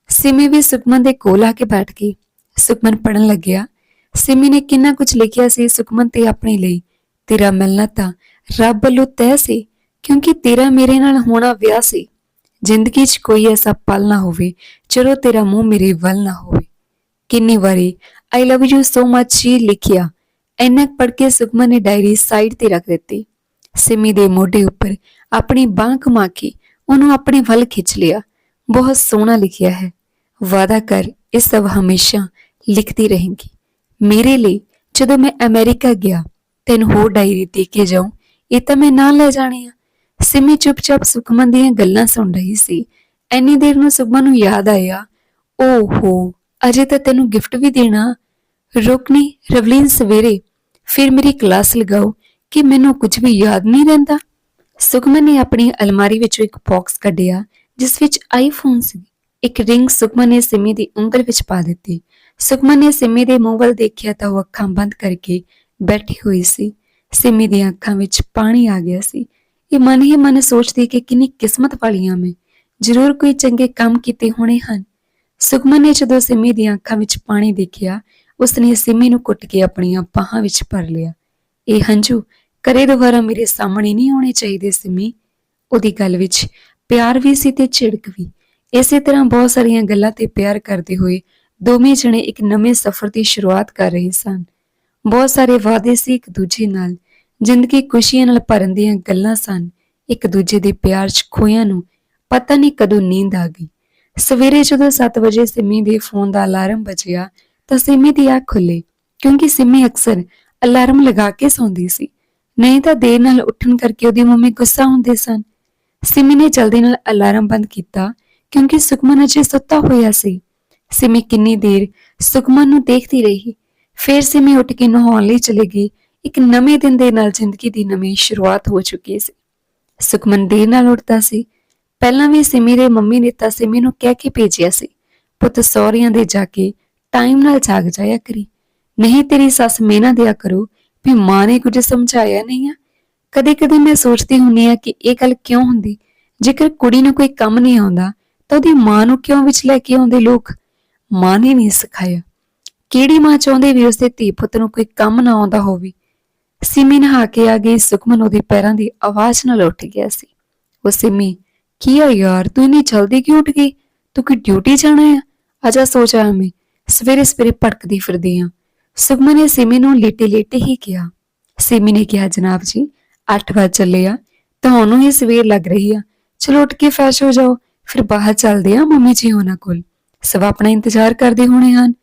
ਸਿਮੀ ਵੀ ਸੁਖਮਨ ਦੇ ਕੋਲ ਆ ਕੇ ਬੈਠ ਗਈ। ਸੁਖਮਨ ਪੜਨ ਲੱਗਿਆ। ਸਿਮੀ ਨੇ ਕਿੰਨਾ ਕੁਝ ਲਿਖਿਆ ਸੀ ਸੁਖਮਨ ਤੇ ਆਪਣੇ ਲਈ। ਤੇਰਾ ਮਿਲਣਾ ਤਾਂ ਰੱਬ ਵੱਲੋਂ ਤੈਅ ਸੀ, ਕਿਉਂਕਿ ਤੇਰਾ ਮੇਰੇ ਨਾਲ ਹੋਣਾ ਵਿਆਹ ਸੀ। ਜ਼ਿੰਦਗੀ 'ਚ ਕੋਈ ਐਸਾ ਪਲ ਨਾ ਹੋਵੇ ਜਦੋਂ ਤੇਰਾ ਮੂੰਹ ਮੇਰੇ ਵੱਲ ਨਾ ਹੋਵੇ। ਕਿੰਨੀ ਵਾਰੀ ਆਈ ਲਵ ਯੂ ਸੋ ਮੱਚ ਹੀ ਲਿਖਿਆ, ਇੰਨਾ ਪੜ ਕੇ ਸੁਖਮਨ ਨੇ ਡਾਇਰੀ ਸਾਈਡ ਤੇ ਰੱਖ ਦਿੱਤੀ। ਸਿਮੀ ਦੇ ਮੋਢੇ ਉੱਪਰ ਆਪਣੀ ਬਾਂਹ ਘੁਮਾ ਕੇ ਉਹਨੂੰ ਆਪਣੇ ਵੱਲ ਖਿੱਚ ਲਿਆ। ਬਹੁਤ ਸੋਹਣਾ ਲਿਖਿਆ ਹੈ। ਵਾਦਾ ਕਰ, ਇਹ ਸਭ ਹਮੇਸ਼ਾ ਲਿਖਦੀ ਰਹੇਂਗੀ। ਮੇਰੇ ਲਈ ਜਦੋਂ ਮੈਂ ਅਮਰੀਕਾ ਗਿਆ ਤੈਨੂੰ ਹੋਰ ਡਾਇਰੀ ਦੇ ਕੇ ਜਾਉਂ ਇਹ ਤਾਂ ਮੈਂ ਨਾਲ ਲੈ ਜਾਣੀ ਆ। ਸਿਮੀ ਚੁੱਪਚਾਪ ਸੁਖਮਨ ਦੀਆਂ ਗੱਲਾਂ ਸੁਣ ਰਹੀ ਸੀ। ਐਨੀ ਦੇਰ ਨੂੰ ਸੁਖਮਨ ਨੂੰ ਯਾਦ ਆਇਆ, ਓਹੋ, ਅਜੇ ਤਾਂ ਤੈਨੂੰ ਗਿਫਟ ਵੀ ਦੇਣਾ। ਰੁਕਨੀ ਰਵਲੀਨ, ਸਵੇਰੇ ਫਿਰ ਮੇਰੀ ਕਲਾਸ ਲਗਾਓ, ਕਿ ਮੈਨੂੰ ਕੁਝ ਵੀ ਯਾਦ ਨਹੀਂ ਰਹਿੰਦਾ। ਸੁਖਮਨ ਨੇ ਆਪਣੀ ਅਲਮਾਰੀ ਵਿੱਚੋਂ ਇੱਕ ਬਾਕਸ ਕੱਢਿਆ, ਜਿਸ ਵਿੱਚ ਆਈਫੋਨ ਸੀ। ਇੱਕ ਰਿੰਗ ਸੁਖਮਨ ਨੇ ਸਿਮੀ ਦੀ ਉਂਗਲ ਵਿੱਚ ਪਾ ਦਿੱਤੀ। ਸੁਖਮਨ ਨੇ ਸਿਮੀ ਦੇ ਮੂੰਹ ਵੱਲ ਦੇਖਿਆ ਤਾਂ ਉਹ ਅੱਖਾਂ ਬੰਦ ਕਰਕੇ ਬੈਠੀ ਹੋਈ ਸੀ। ਸਿਮੀ ਦੀਆਂ ਅੱਖਾਂ ਵਿੱਚ ਪਾਣੀ ਆ ਗਿਆ ਸੀ। ਇਹ ਮਨ ਹੀ ਮਨ ਸੋਚਦੀ ਕਿ ਕਿੰਨੀ ਕਿਸਮਤ ਵਾਲੀਆਂ ਮੈਂ। ਜ਼ਰੂਰ ਕੋਈ ਚੰਗੇ ਕੰਮ ਕੀਤੇ ਹੋਣੇ ਹਨ। ਸੁਖਮਨ ਨੇ ਜਦੋਂ ਸਿਮੀ ਦੀਆਂ ਅੱਖਾਂ ਵਿੱਚ ਪਾਣੀ ਦੇਖਿਆ, ਉਸਨੇ ਸਿਮੀ ਨੂੰ ਕੁੱਟ ਕੇ ਆਪਣੀਆਂ ਬਾਹਾਂ ਵਿੱਚ ਭਰ ਲਿਆ। ਇਹ ਹੰਝੂ ਕਰੇ ਦੁਬਾਰਾ ਮੇਰੇ ਸਾਹਮਣੇ ਨਹੀਂ ਆਉਣੇ ਚਾਹੀਦੇ ਸਿਮੀ। ਉਹਦੀ ਗੱਲ ਵਿੱਚ ਪਿਆਰ ਵੀ ਸੀ ਤੇ ਝਿੜਕ ਵੀ। ਇਸੇ ਤਰ੍ਹਾਂ ਬਹੁਤ ਸਾਰੀਆਂ ਗੱਲਾਂ ਤੇ ਪਿਆਰ ਕਰਦੇ ਹੋਏ ਦੋਵੇਂ ਜਣੇ ਇੱਕ ਨਵੇਂ ਸਫ਼ਰ ਦੀ ਸ਼ੁਰੂਆਤ ਕਰ ਰਹੇ ਸਨ। ਬਹੁਤ ਸਾਰੇ ਵਾਅਦੇ ਸੀ ਇੱਕ ਦੂਜੇ ਨਾਲ। ਜ਼ਿੰਦਗੀ ਖੁਸ਼ੀਆਂ ਨਾਲ ਭਰਨ ਦੀਆਂ ਗੱਲਾਂ ਸਨ। ਇੱਕ ਦੂਜੇ ਦੇ ਪਿਆਰ 'ਚ ਖੋਇਆਂ ਨੂੰ ਪਤਾ ਨਹੀਂ ਕਦੋਂ ਨੀਂਦ ਆ ਗਈ। ਸਵੇਰੇ ਜਦੋਂ 7 ਵਜੇ ਸਿੰਮੀ ਦੇ ਫੋਨ ਦਾ ਅਲਾਰਮ ਵੱਜਿਆ, ਤਾਂ ਸਿੰਮੀ ਦੀ ਅੱਖ ਖੁੱਲੀ ਕਿਉਂਕਿ ਸਿੰਮੀ ਅਕਸਰ ਅਲਾਰਮ ਲਗਾ ਕੇ ਸੌਂਦੀ ਸੀ। ਨਹੀਂ ਤਾਂ ਦੇਰ ਨਾਲ ਉੱਠਣ ਕਰਕੇ ਉਹਦੀ ਮੰਮੀ ਗੁੱਸਾ ਹੁੰਦੇ ਸਨ। ਸਿਮੀ ਨੇ ਜਲਦੀ ਨਾਲ ਅਲਾਰਮ ਬੰਦ ਕੀਤਾ, ਕਿਉਂਕਿ ਸੁਖਮਨ ਅਜੇ ਸੁੱਤਾ ਹੋਇਆ ਸੀ। ਸਿਮੀ ਕਿੰਨੀ ਦੇਰ ਸੁਖਮਨ ਨੂੰ ਦੇਖਦੀ ਰਹੀ। ਫਿਰ ਸਿਮੀ ਉੱਠ ਕੇ ਨਹਾਉਣ ਲਈ ਚਲੀ ਗਈ। ਇੱਕ ਨਵੇਂ ਦਿਨ ਦੇ ਨਾਲ ਜ਼ਿੰਦਗੀ ਦੀ ਨਵੀਂ ਸ਼ੁਰੂਆਤ ਹੋ ਚੁੱਕੀ ਸੀ। ਸੁਖਮਨ ਦੇਰ ਨਾਲ ਉੱਠਦਾ ਸੀ। ਪਹਿਲਾਂ ਵੀ ਸਿਮੀ ਦੇ ਮੰਮੀ ਨੇ ਤਾਂ ਸਿਮੀ ਨੂੰ ਕਹਿ ਕੇ ਭੇਜਿਆ ਸੀ, ਪੁੱਤ ਸਹੁਰਿਆਂ ਦੇ ਜਾ ਕੇ ਟਾਈਮ ਨਾਲ ਜਾਗ ਜਾਇਆ ਕਰੀ। ਨਹੀਂ ਤੇਰੀ ਸੱਸ ਮੇਨਾ ਦਿਆ ਕਰੂ ਵੀ ਮਾਂ ਨੇ ਕੁਝ ਸਮਝਾਇਆ ਨਹੀਂ ਆ। ਕਦੇ ਕਦੇ ਮੈਂ ਸੋਚਦੀ ਹੁੰਨੀ ਆ ਕਿ ਇਹ ਗੱਲ ਕਿਉਂ ਹੁੰਦੀ? ਜੇਕਰ ਕੁੜੀ ਨੂੰ ਕੋਈ ਕੰਮ ਨਹੀਂ ਆਉਂਦਾ, ਤਾਂ ਉਹਦੀ ਮਾਂ ਨੂੰ ਕਿਉਂ ਵਿੱਚ ਲੈ ਕੇ ਆਉਂਦੇ ਲੋਕ? ਮਾਂ ਨੇ ਨਹੀਂ ਸਿਖਾਇਆ। ਕਿਹੜੀ ਮਾਂ ਚਾਹੁੰਦੀ ਵੀ ਉਸਦੇ ਧੀ ਪੁੱਤ ਨੂੰ ਕੋਈ ਕੰਮ ਨਾ ਆਉਂਦਾ ਹੋਵੇ? ਸਿਮੀ ਨਹਾ ਕੇ ਆ ਗਈ, ਸੁਖਮਨ ਉਹਦੇ ਪੈਰਾਂ ਦੀ ਆਵਾਜ਼ ਨਾਲ ਉੱਠ ਗਿਆ ਸੀ। ਉਹ ਸਿਮੀ, ਕੀ ਆ ਯਾਰ, ਤੂੰ ਇੰਨੀ ਜਲਦੀ ਕਿਉਂ ਉੱਠ ਗਈ? ਤੂੰ ਕੀ ਡਿਊਟੀ ਜਾਣਾ ਆ? ਅਜਾ ਸੋਚ ਆਇਆ ਮੈਂ ਸਵੇਰੇ ਸਵੇਰੇ ਭਟਕਦੀ ਫਿਰਦੀ ਆ। ਸੁਖਮਨ ਨੇ ਸਿਮੀ ਨੂੰ ਲੇਟੇ ਲੇਟੇ ਹੀ ਕਿਹਾ। ਸਿਮੀ ਨੇ ਕਿਹਾ, ਜਨਾਬ ਜੀ 8 ਵਜੇ ਚੱਲੇ ਆ। ਤੁਹਾਨੂੰ ਹੀ ਸਵੇਰ ਲੱਗ ਰਹੀ ਆ। ਚਲੋ ਉੱਠ ਕੇ ਫਰੈਸ਼ ਹੋ ਜਾਓ। ਫਿਰ ਬਾਹਰ ਚੱਲਦੇ ਆ ਮੰਮੀ ਜੀ ਉਹਨਾਂ ਕੋਲ। ਸਭ ਆਪਣਾ ਇੰਤਜ਼ਾਰ ਕਰਦੇ ਹੋਣੇ ਹਨ।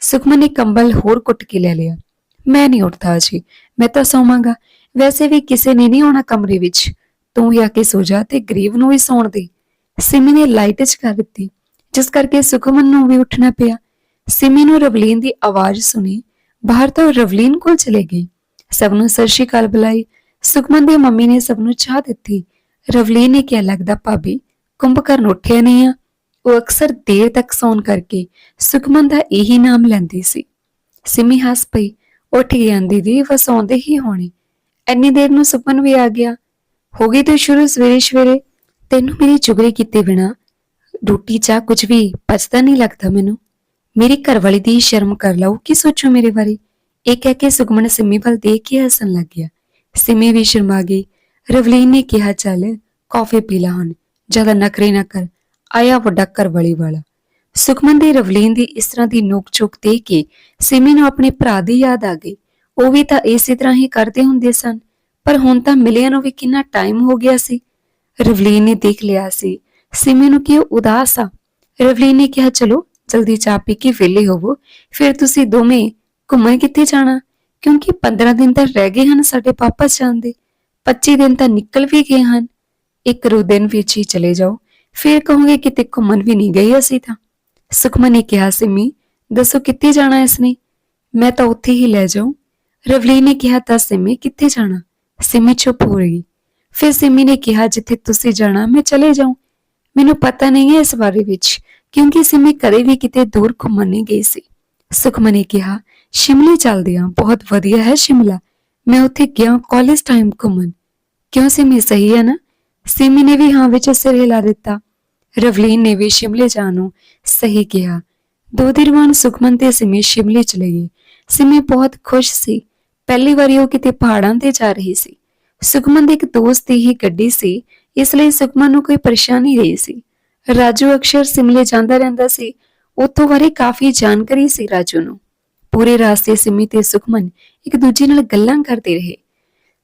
ਸੁਖਮਨ ਨੇ ਕੰਬਲ ਹੋਰ ਕੁੱਟ ਕੇ ਲੈ ਲਿਆ। ਮੈਂ ਨਹੀਂ ਉੱਠਦਾ ਜੀ। ਮੈਂ ਤਾਂ ਸੌਵਾਂਗਾ। ਵੈਸੇ ਵੀ ਕਿਸੇ ਨੇ ਨਹੀਂ ਆਉਣਾ ਕਮਰੇ ਵਿੱਚ। ਤੂੰ ਹੀ ਆ ਕੇ ਸੋ ਜਾ ਤੇ ਗਰੀਬ ਨੂੰ ਵੀ ਸੌਣ ਦੇ। ਸਿਮੀ ਨੇ ਲਾਈਟ 'ਚ ਕਰ ਦਿੱਤੀ। ਜਿਸ ਕਰਕੇ ਸੁਖਮਨ ਨੂੰ ਵੀ ਉੱਠਣਾ ਪਿਆ। ਸਿਮੀ ਨੂੰ ਰਵਲੀਨ ਦੀ ਆਵਾਜ਼ ਸੁਣੀ। ਬਾਹਰ ਤੋਂ ਰਵਲੀਨ ਕੋਲ ਚਲੇ ਗਈ। ਸਭ ਨੂੰ ਸਤਿ ਸ਼੍ਰੀ ਅਕਾਲ ਬੁਲਾਈ। ਸੁਖਮਨ ਦੀ ਮੰਮੀ ਨੇ ਸਭ ਨੂੰ ਚਾਹ ਦਿੱਤੀ। ਰਵਲੀਨ ਨੇ ਕਿਹਾ, ਲੱਗਦਾ ਭਾਬੀ, ਕੁੰਭਕਰਨ ਉੱਠਿਆ ਨਹੀਂ ਆ। ਉਹ ਅਕਸਰ ਦੇਰ ਤੱਕ ਸੌਣ ਕਰਕੇ ਸੁਖਮਨ ਦਾ ਇਹੀ ਨਾਮ ਲੈਂਦੀ ਸੀ। ਸਿਮੀ ਹੱਸ ਪਈ, ਉੱਠ ਗਈ ਦੀਦੀ, ਬਸ ਆਉਂਦੇ ਹੀ ਹੋਣੇ। ਐਨੀ ਦੇਰ ਨੂੰ ਸੁਪਨ ਵੀ ਆ ਗਿਆ। ਹੋ ਗਈ ਤੇ ਸ਼ੁਰੂ ਸਵੇਰੇ ਸਵੇਰੇ। ਤੈਨੂੰ ਮੇਰੀ ਚੁਗਲੀ ਕੀਤੇ ਬਿਨਾ ਰੋਟੀ, ਚਾਹ, ਕੁਝ ਵੀ ਪਚਦਾ ਨਹੀਂ ਲੱਗਦਾ ਮੈਨੂੰ। ਮੇਰੀ ਘਰਵਾਲੀ ਦੀ ਸ਼ਰਮ ਕਰ ਲਓ, ਕੀ ਸੋਚੋ ਮੇਰੇ ਬਾਰੇ? ਇਹ ਕਹਿ ਕੇ ਸੁਖਮਨ ਸਿੰਮੀ ਵੱਲ ਦੇਖ ਕੇ ਹੱਸਣ ਲੱਗ ਗਿਆ। ਸਿੰਮੀ ਵੀ ਸ਼ਰਮਾ ਗਈ। ਰਵਲੀਨ ਨੇ ਕਿਹਾ, ਚੱਲ, ਕਾਫੀ ਪੀ ਲਾ ਹੁਣ। ਜ਼ਿਆਦਾ ਨਖਰੇ ਨਾ ਕਰ। ਆਇਆ ਵੱਡਾ ਘਰਵਾਲੀ ਵਾਲਾ ਸੁਖਮਨ ਦੀ ਰਵਲੀਨ ਦੀ ਇਸ ਤਰ੍ਹਾਂ ਦੀ ਨੋਕ ਝੋਕ ਦੇਖ ਕੇ ਸਿਮੀ ਨੂੰ ਆਪਣੇ ਭਰਾ ਦੀ ਯਾਦ ਆ ਗਈ। ਉਹ ਵੀ ਤਾਂ ਇਸੇ ਤਰ੍ਹਾਂ ਹੀ ਕਰਦੇ ਹੁੰਦੇ ਸਨ। ਪਰ ਹੁਣ ਤਾਂ ਮਿਲਿਆ ਨੂੰ ਵੀ ਕਿੰਨਾ ਟਾਈਮ ਹੋ ਗਿਆ ਸੀ। ਰਵਲੀਨ ਨੇ ਦੇਖ ਲਿਆ ਸੀ। ਸਿਮੀ ਨੂੰ ਕਿ ਉਹ ਉਦਾਸ ਆ? ਰਵਲੀਨ ਨੇ ਕਿਹਾ, ਚਲੋ, ਜਲਦੀ ਚਾਹ ਪੀ ਕੇ ਵਿਹਲੇ ਹੋਵੋ। ਫਿਰ ਤੁਸੀਂ ਦੋਵੇਂ ਘੁੰਮਣ ਕਿੱਥੇ ਜਾਣਾ? ਕਿਉਂਕਿ 15 ਦਿਨ ਤਾਂ ਰਹਿ ਗਏ ਹਨ ਸਾਡੇ ਵਾਪਸ ਜਾਣ ਦੇ। 25 ਦਿਨ ਤਾਂ ਨਿਕਲ ਵੀ ਗਏ ਹਨ। ਇੱਕ ਰੋ ਦਿਨ ਵਿੱਚ ਹੀ ਚਲੇ ਜਾਓ। ਫਿਰ ਕਹੋਗੇ ਕਿਤੇ ਘੁੰਮਣ ਵੀ ਨਹੀਂ ਗਈ ਅਸੀਂ ਤਾਂ। ਸੁਖਮਨ ਨੇ ਕਿਹਾ, ਸਿਮੀ, ਦੱਸੋ ਕਿੱਥੇ ਜਾਣਾ ਇਸਨੇ? ਮੈਂ ਤਾਂ ਉੱਥੇ ਹੀ ਲੈ ਜਾਉਂ ਰਵਲੀ ਨੇ ਕਿਹਾ ਤਾਂ ਸਿਮੀ, ਕਿੱਥੇ ਜਾਣਾ? ਸਿਮੀ ਚੁੱਪ ਹੋ ਗਈ ਫਿਰ ਸਿਮੀ ਨੇ ਕਿਹਾ, ਜਿੱਥੇ ਤੁਸੀਂ ਜਾਣਾ, ਮੈਂ ਚਲੇ ਜਾਉਂ ਮੈਨੂੰ ਪਤਾ ਨਹੀਂ ਹੈ ਇਸ ਬਾਰੇ ਵਿੱਚ, ਕਿਉਂਕਿ ਸਿਮੀ ਕਦੇ ਵੀ ਕਿਤੇ ਦੂਰ ਘੁੰਮਣ ਨਹੀਂ ਗਈ ਸੀ। ਸੁਖਮਨ ਨੇ ਕਿਹਾ, ਸ਼ਿਮਲੇ ਚੱਲਦੇ ਹਾਂ, ਬਹੁਤ ਵਧੀਆ ਹੈ ਸ਼ਿਮਲਾ। ਮੈਂ ਉੱਥੇ ਗਿਆ ਕਾਲਜ ਟਾਈਮ ਘੁੰਮਣ। ਕਿਉਂ ਸਿਮੀ, ਸਹੀ ਹੈ ਨਾ? ਸਿਮੀ ਨੇ ਵੀ ਹਾਂ ਵਿੱਚ ਸਿਰ ਹਿਲਾ ਦਿੱਤਾ। ਰਵਲੀਨ ਨੇ ਵੀ ਸ਼ਿਮਲੇ ਜਾਣ ਨੂੰ ਸਹੀ ਕਿਹਾ। ਦੋ ਦਿਨ ਬਾਅਦ ਸੁਖਮਨ ਤੇ ਸਿਮੀ ਸ਼ਿਮਲੇ ਚਲੇ ਗਏ ਸਿਮੀ ਬਹੁਤ ਖੁਸ਼ ਸੀ। ਪਹਿਲੀ ਵਾਰੀ ਉਹ ਕਿਤੇ ਪਹਾੜਾਂ ਤੇ ਜਾ ਰਹੀ ਸੀ। ਸੁਖਮਨ ਦੇ ਇੱਕ ਦੋਸਤ ਦੀ ਹੀ ਗੱਡੀ ਸੀ। ਇਸ ਲਈ ਸੁਖਮਨ ਨੂੰ ਕੋਈ ਪਰੇਸ਼ਾਨੀ ਨਹੀਂ ਸੀ। ਰਾਜੂ ਅਕਸਰ ਸਿਮਲੇ ਜਾਂਦਾ ਰਹਿੰਦਾ ਸੀ। ਉੱਥੋਂ ਬਾਰੇ ਕਾਫੀ ਜਾਣਕਾਰੀ ਸੀ ਰਾਜੂ ਨੂੰ। ਪੂਰੇ ਰਾਸਤੇ ਸਿਮੀ ਤੇ ਸੁਖਮਨ ਇੱਕ ਦੂਜੇ ਨਾਲ ਗੱਲਾਂ ਕਰਦੇ ਰਹੇ।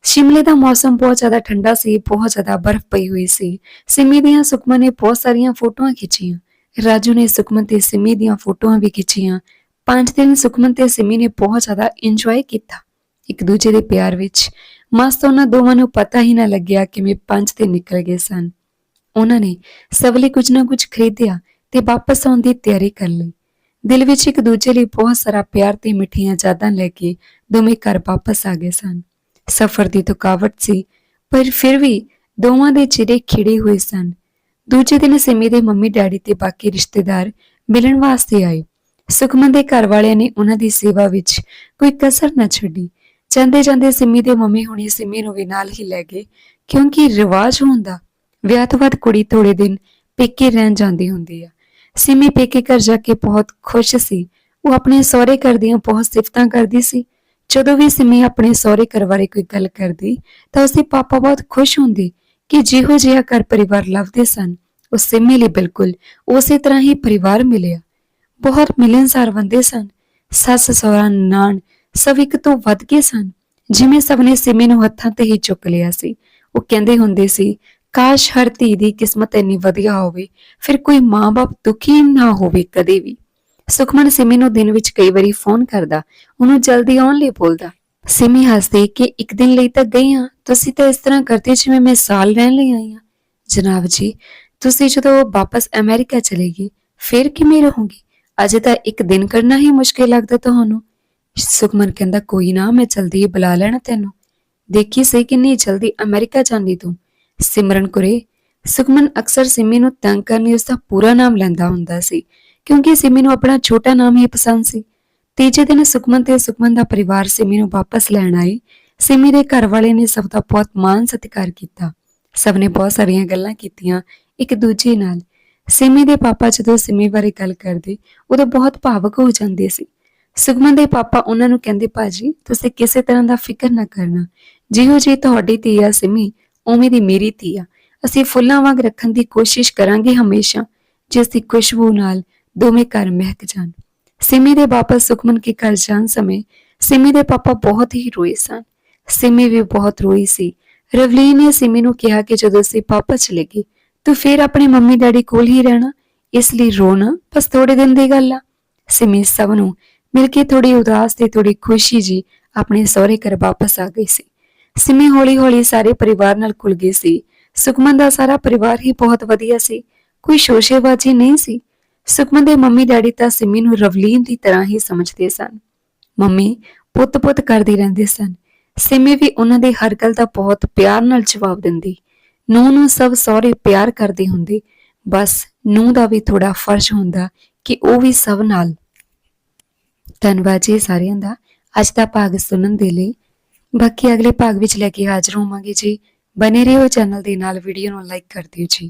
ਸ਼ਿਮਲੇ ਦਾ ਮੌਸਮ ਬਹੁਤ ਜ਼ਿਆਦਾ ਠੰਡਾ ਸੀ, ਬਹੁਤ ਜ਼ਿਆਦਾ ਬਰਫ਼ ਪਈ ਹੋਈ ਸੀ। ਸਿਮੀ ਦੀਆਂ ਸੁਖਮਨ ਨੇ ਬਹੁਤ ਸਾਰੀਆਂ ਫੋਟੋਆਂ ਖਿੱਚੀਆਂ। ਰਾਜੂ ਨੇ ਸੁਖਮਨ ਤੇ ਸਿਮੀ ਦੀਆਂ ਫੋਟੋਆਂ ਵੀ ਖਿੱਚੀਆਂ। ਪੰਜ ਦਿਨ ਸੁਖਮਨ ਤੇ ਸਿਮੀ ਨੇ ਬਹੁਤ ਜ਼ਿਆਦਾ ਇੰਜੋਏ ਕੀਤਾ। ਇੱਕ ਦੂਜੇ ਦੇ ਪਿਆਰ ਵਿੱਚ। ਮਸਤ ਉਹਨਾਂ ਦੋਵਾਂ ਨੂੰ ਪਤਾ ਹੀ ਨਾ ਲੱਗਿਆ ਕਿਵੇਂ ਪੰਜ ਦਿਨ ਨਿਕਲ ਗਏ ਸਨ। ਉਹਨਾਂ ਨੇ ਸਭ ਕੁਝ ਨਾ ਕੁਝ ਖਰੀਦਿਆ ਤੇ ਵਾਪਸ ਆਉਣ ਦੀ ਤਿਆਰੀ ਕਰ ਲਈ। ਦਿਲ ਵਿੱਚ ਇੱਕ ਦੂਜੇ ਲਈ ਬਹੁਤ ਸਾਰਾ ਪਿਆਰ ਤੇ ਮਿੱਠੀਆਂ ਯਾਦਾਂ ਲੈ ਕੇ ਦੋਵੇਂ ਘਰ ਵਾਪਸ ਆ ਗਏ ਸਨ। ਸਫ਼ਰ ਦੀ ਥਕਾਵਟ ਸੀ, ਪਰ ਫਿਰ ਵੀ ਦੋਵਾਂ ਦੇ ਚਿਹਰੇ ਖਿੜੇ ਹੋਏ ਸਨ। ਦੂਜੇ ਦਿਨ ਸਿਮੀ ਦੇ ਮੰਮੀ ਡੈਡੀ ਤੇ ਬਾਕੀ ਰਿਸ਼ਤੇਦਾਰ ਮਿਲਣ ਵਾਸਤੇ ਆਏ। ਸੁਖਮਨ ਦੇ ਘਰ ਵਾਲਿਆਂ ਨੇ ਉਹਨਾਂ ਦੀ ਸੇਵਾ ਵਿੱਚ ਕੋਈ ਕਸਰ ਨਾ ਛੱਡੀ। ਜਾਂਦੇ ਜਾਂਦੇ ਸਿਮੀ ਦੇ ਮੰਮੀ ਹੁਣੀ ਸਿਮੀ ਨੂੰ ਵੀ ਨਾਲ ਹੀ ਲੈ ਗਏ, ਕਿਉਂਕਿ ਰਿਵਾਜ ਹੁੰਦਾ ਵਿਆਹ ਤੋਂ ਬਾਅਦ ਕੁੜੀ ਥੋੜੇ ਦਿਨ ਪੇਕੇ ਰਹਿਣ ਜਾਂਦੀ ਹੁੰਦੀ ਆ। ਸਿਮੀ ਪੇਕੇ ਘਰ ਜਾ ਕੇ ਬਹੁਤ ਖੁਸ਼ ਸੀ। ਉਹ ਆਪਣੇ ਸਹੁਰੇ ਘਰ ਦੀਆਂ ਬਹੁਤ ਸਿਫਤਾਂ ਕਰਦੀ ਸੀ। ਜਦੋਂ ਵੀ ਸਿਮੀ ਆਪਣੇ ਸਹੁਰੇ ਘਰ ਬਾਰੇ ਕੋਈ ਗੱਲ ਕਰਦੀ, ਤਾਂ ਉਸਦੇ ਪਾਪਾ ਬਹੁਤ ਖੁਸ਼ ਹੁੰਦੇ ਕਿ ਜਿਹੋ ਜਿਹਾ ਘਰ ਪਰਿਵਾਰ ਲੱਭਦੇ ਸਨ, ਉਹ ਸਿਮੀ ਲਈ ਬਿਲਕੁਲ ਉਸੇ ਤਰ੍ਹਾਂ ਹੀ ਪਰਿਵਾਰ ਮਿਲਿਆ। ਬਹੁਤ ਮਿਲਨਸਾਰ ਬੰਦੇ ਸਨ। ਸੱਸ, ਸਹੁਰਾ, ਨਾਨ ਸਭ ਇੱਕ ਤੋਂ ਵੱਧ ਕੇ ਸਨ। ਜਿਵੇਂ ਸਭ ਨੇ ਸਿਮੀ ਨੂੰ ਹੱਥਾਂ ਤੇ ਹੀ ਚੁੱਕ ਲਿਆ ਸੀ। ਉਹ ਕਹਿੰਦੇ ਹੁੰਦੇ ਸੀ, ਕਾਸ਼ ਹਰ ਧੀ ਦੀ ਕਿਸਮਤ ਇੰਨੀ ਵਧੀਆ ਹੋਵੇ, ਫਿਰ ਕੋਈ ਮਾਂ-ਬਾਪ ਦੁਖੀ ਨਾ ਹੋਵੇ ਕਦੇ ਵੀ। ਸੁਖਮਨ ਸਿਮੀ ਨੂੰ ਦਿਨ ਵਿੱਚ ਕਈ ਵਾਰੀ ਫੋਨ ਕਰਦਾ, ਉਹਨੂੰ ਜਲਦੀ ਆਉਣ ਲਈ ਬੋਲਦਾ। ਸਿਮੀ ਹੱਸਦੀ ਕਿ ਇੱਕ ਦਿਨ ਲਈ ਤਾਂ ਗਈ ਹਾਂ ਤੁਸੀਂ ਤਾਂ ਇਸ ਤਰ੍ਹਾਂ ਕਰਦੇ ਜਿਵੇਂ ਮੈਂ ਸਾਲ ਰਹਿਣ ਲਈ ਆਈ ਹਾਂ ਜਨਾਬ ਜੀ, ਤੁਸੀਂ ਜਦੋਂ ਵਾਪਸ ਅਮਰੀਕਾ ਚਲੇ ਫਿਰ ਕਿਵੇਂ ਰਹੋਗੇ? ਅਜੇ ਤਾਂ ਇੱਕ ਦਿਨ ਕਰਨਾ ਹੀ ਮੁਸ਼ਕਿਲ ਲੱਗਦਾ ਤੁਹਾਨੂੰ। ਸੁਖਮਨ ਕਹਿੰਦਾ, ਕੋਈ ਨਾ, ਮੈਂ ਜਲਦੀ ਹੀ ਬੁਲਾ ਲੈਣਾ ਤੈਨੂੰ। ਦੇਖੀ ਸਹੀ ਕਿੰਨੀ ਜਲਦੀ ਅਮਰੀਕਾ ਜਾਂਦੀ ਤੂੰ। ਸਿਮਰਨ ਕੁਰੇ, ਸੁਖਮਨ ਅਕਸਰ ਸਿਮੀ ਨੂੰ ਤੰਗ ਕਰਨ ਲਈ ਉਸਦਾ ਪੂਰਾ ਨਾਮ ਲੈਂਦਾ ਹੁੰਦਾ ਸੀ। ਕਿਉਂਕਿ ਸਿਮੀ ਨੂੰ ਆਪਣਾ ਛੋਟਾ ਨਾਮ ਹੀ ਪਸੰਦ ਸੀ। ਤੀਜੇ ਦਿਨ ਸੁਖਮਨ ਤੇ ਸੁਖਮਨ ਦਾ ਪਰਿਵਾਰ ਸਿਮੀ ਨੂੰ ਵਾਪਸ ਲੈਣ ਆਏ। ਸਿਮੀ ਦੇ ਘਰ ਵਾਲੇ ਨੇ ਸਭ ਦਾ ਬਹੁਤ ਮਾਣ ਸਤਿਕਾਰ ਕੀਤਾ। ਸਭ ਨੇ ਬਹੁਤ ਸਾਰੀਆਂ ਗੱਲਾਂ ਕੀਤੀਆਂ ਇੱਕ ਦੂਜੇ ਨਾਲ। ਸਿਮੀ ਦੇ ਪਾਪਾ ਜਦੋਂ ਸਿਮੀ ਬਾਰੇ ਗੱਲ ਕਰਦੇ, ਉਦੋਂ ਬਹੁਤ ਭਾਵਕ ਹੋ ਜਾਂਦੇ ਸੀ। ਸੁਖਮਨ ਦੇ ਪਾਪਾ ਉਹਨਾਂ ਨੂੰ ਕਹਿੰਦੇ, ਭਾਜੀ, ਤੁਸੀਂ ਕਿਸੇ ਤਰ੍ਹਾਂ ਦਾ ਫਿਕਰ ਨਾ ਕਰਨਾ। ਜਿਹੋ ਜੀ ਤੁਹਾਡੀ ਧੀ ਆ ਸਿਮੀ, ਉਵੇਂ ਦੀ ਮੇਰੀ ਧੀ ਆ। ਅਸੀਂ ਫੁੱਲਾਂ ਵਾਂਗ ਰੱਖਣ ਦੀ ਕੋਸ਼ਿਸ਼ ਕਰਾਂਗੇ ਹਮੇਸ਼ਾ, ਜਿਸ ਦੀ ਖੁਸ਼ਬੂ ਨਾਲ ਦੋਵੇਂ ਘਰ ਮਹਿਕ ਜਾਣ। ਸਿਮੀ ਦੇ ਵਾਪਸ ਸੁਖਮਨ ਕੇ ਘਰ ਜਾਣ ਸਮੇਂ ਸਿਮੀ ਦੇ ਪਾਪਾ ਬਹੁਤ ਹੀ ਰੋਏ ਸਨ। ਸਿਮੀ ਵੀ ਬਹੁਤ ਰੋਈ ਸੀ। ਰਵਲੀਨ ਨੇ ਸਿਮੀ ਨੂੰ ਕਿਹਾ ਕਿ ਜਦੋਂ ਅਸੀਂ ਵਾਪਸ ਚਲੇ ਗਏ, ਤੂੰ ਫਿਰ ਆਪਣੇ ਮੰਮੀ ਡੈਡੀ ਕੋਲ ਹੀ ਰਹਿਣਾ, ਇਸ ਲਈ ਰੋਣਾ ਬਸ ਥੋੜੇ ਦਿਨ ਦੀ ਗੱਲ ਆ। ਸਿਮੀ ਸਭ ਨੂੰ ਮਿਲ ਕੇ ਥੋੜੀ ਉਦਾਸ ਤੇ ਥੋੜੀ ਖੁਸ਼ੀ ਜੀ ਆਪਣੇ ਸਹੁਰੇ ਘਰ ਵਾਪਸ ਆ ਗਈ ਸੀ। ਸਿਮੀ ਹੌਲੀ ਹੌਲੀ ਸਾਰੇ ਪਰਿਵਾਰ ਨਾਲ ਖੁੱਲ ਗਈ ਸੀ। ਸੁਖਮਨ ਦਾ ਸਾਰਾ ਪਰਿਵਾਰ ਹੀ ਬਹੁਤ ਵਧੀਆ ਸੀ। ਕੋਈ ਸ਼ੋਸ਼ੇਬਾਜ਼ੀ ਨਹੀਂ ਸੀ। ਸੁਖਮਨ ਦੇ ਮੰਮੀ ਡੈਡੀ ਤਾਂ ਸਿਮੀ ਨੂੰ ਰਵਲੀਨ ਦੀ ਤਰ੍ਹਾਂ ਹੀ ਸਮਝਦੇ ਸਨ। ਮੰਮੀ ਪੁੱਤ-ਪੁੱਤ ਕਰਦੇ ਰਹਿੰਦੇ ਸਨ। ਸਿਮੀ ਵੀ ਉਹਨਾਂ ਦੇ ਹਰ ਗੱਲ ਦਾ ਬਹੁਤ ਪਿਆਰ ਨਾਲ ਜਵਾਬ ਦਿੰਦੀ। ਨੂੰਹ ਨੂੰ ਸਭ ਸਹੁਰੇ ਪਿਆਰ ਕਰਦੇ ਹੁੰਦੇ। ਬਸ ਨੂੰਹ ਦਾ ਵੀ ਥੋੜਾ ਫਰਜ਼ ਹੁੰਦਾ ਕਿ ਉਹ ਵੀ ਸਭ ਨਾਲ। ਧੰਨਵਾਦ ਜੀ ਸਾਰਿਆਂ ਦਾ। ਅੱਜ ਦਾ ਭਾਗ ਸੁਣਨ ਦੇ ਲਈ। ਬਾਕੀ ਅਗਲੇ ਭਾਗ ਵਿੱਚ ਲੈ ਕੇ ਹਾਜ਼ਰ ਹੋਵਾਂਗੇ ਜੀ। ਬਨੇ ਰਹੋ ਚੈਨਲ ਦੇ ਨਾਲ, ਵੀਡੀਓ ਨੂੰ ਲਾਈਕ ਕਰ ਦਿਓ ਜੀ।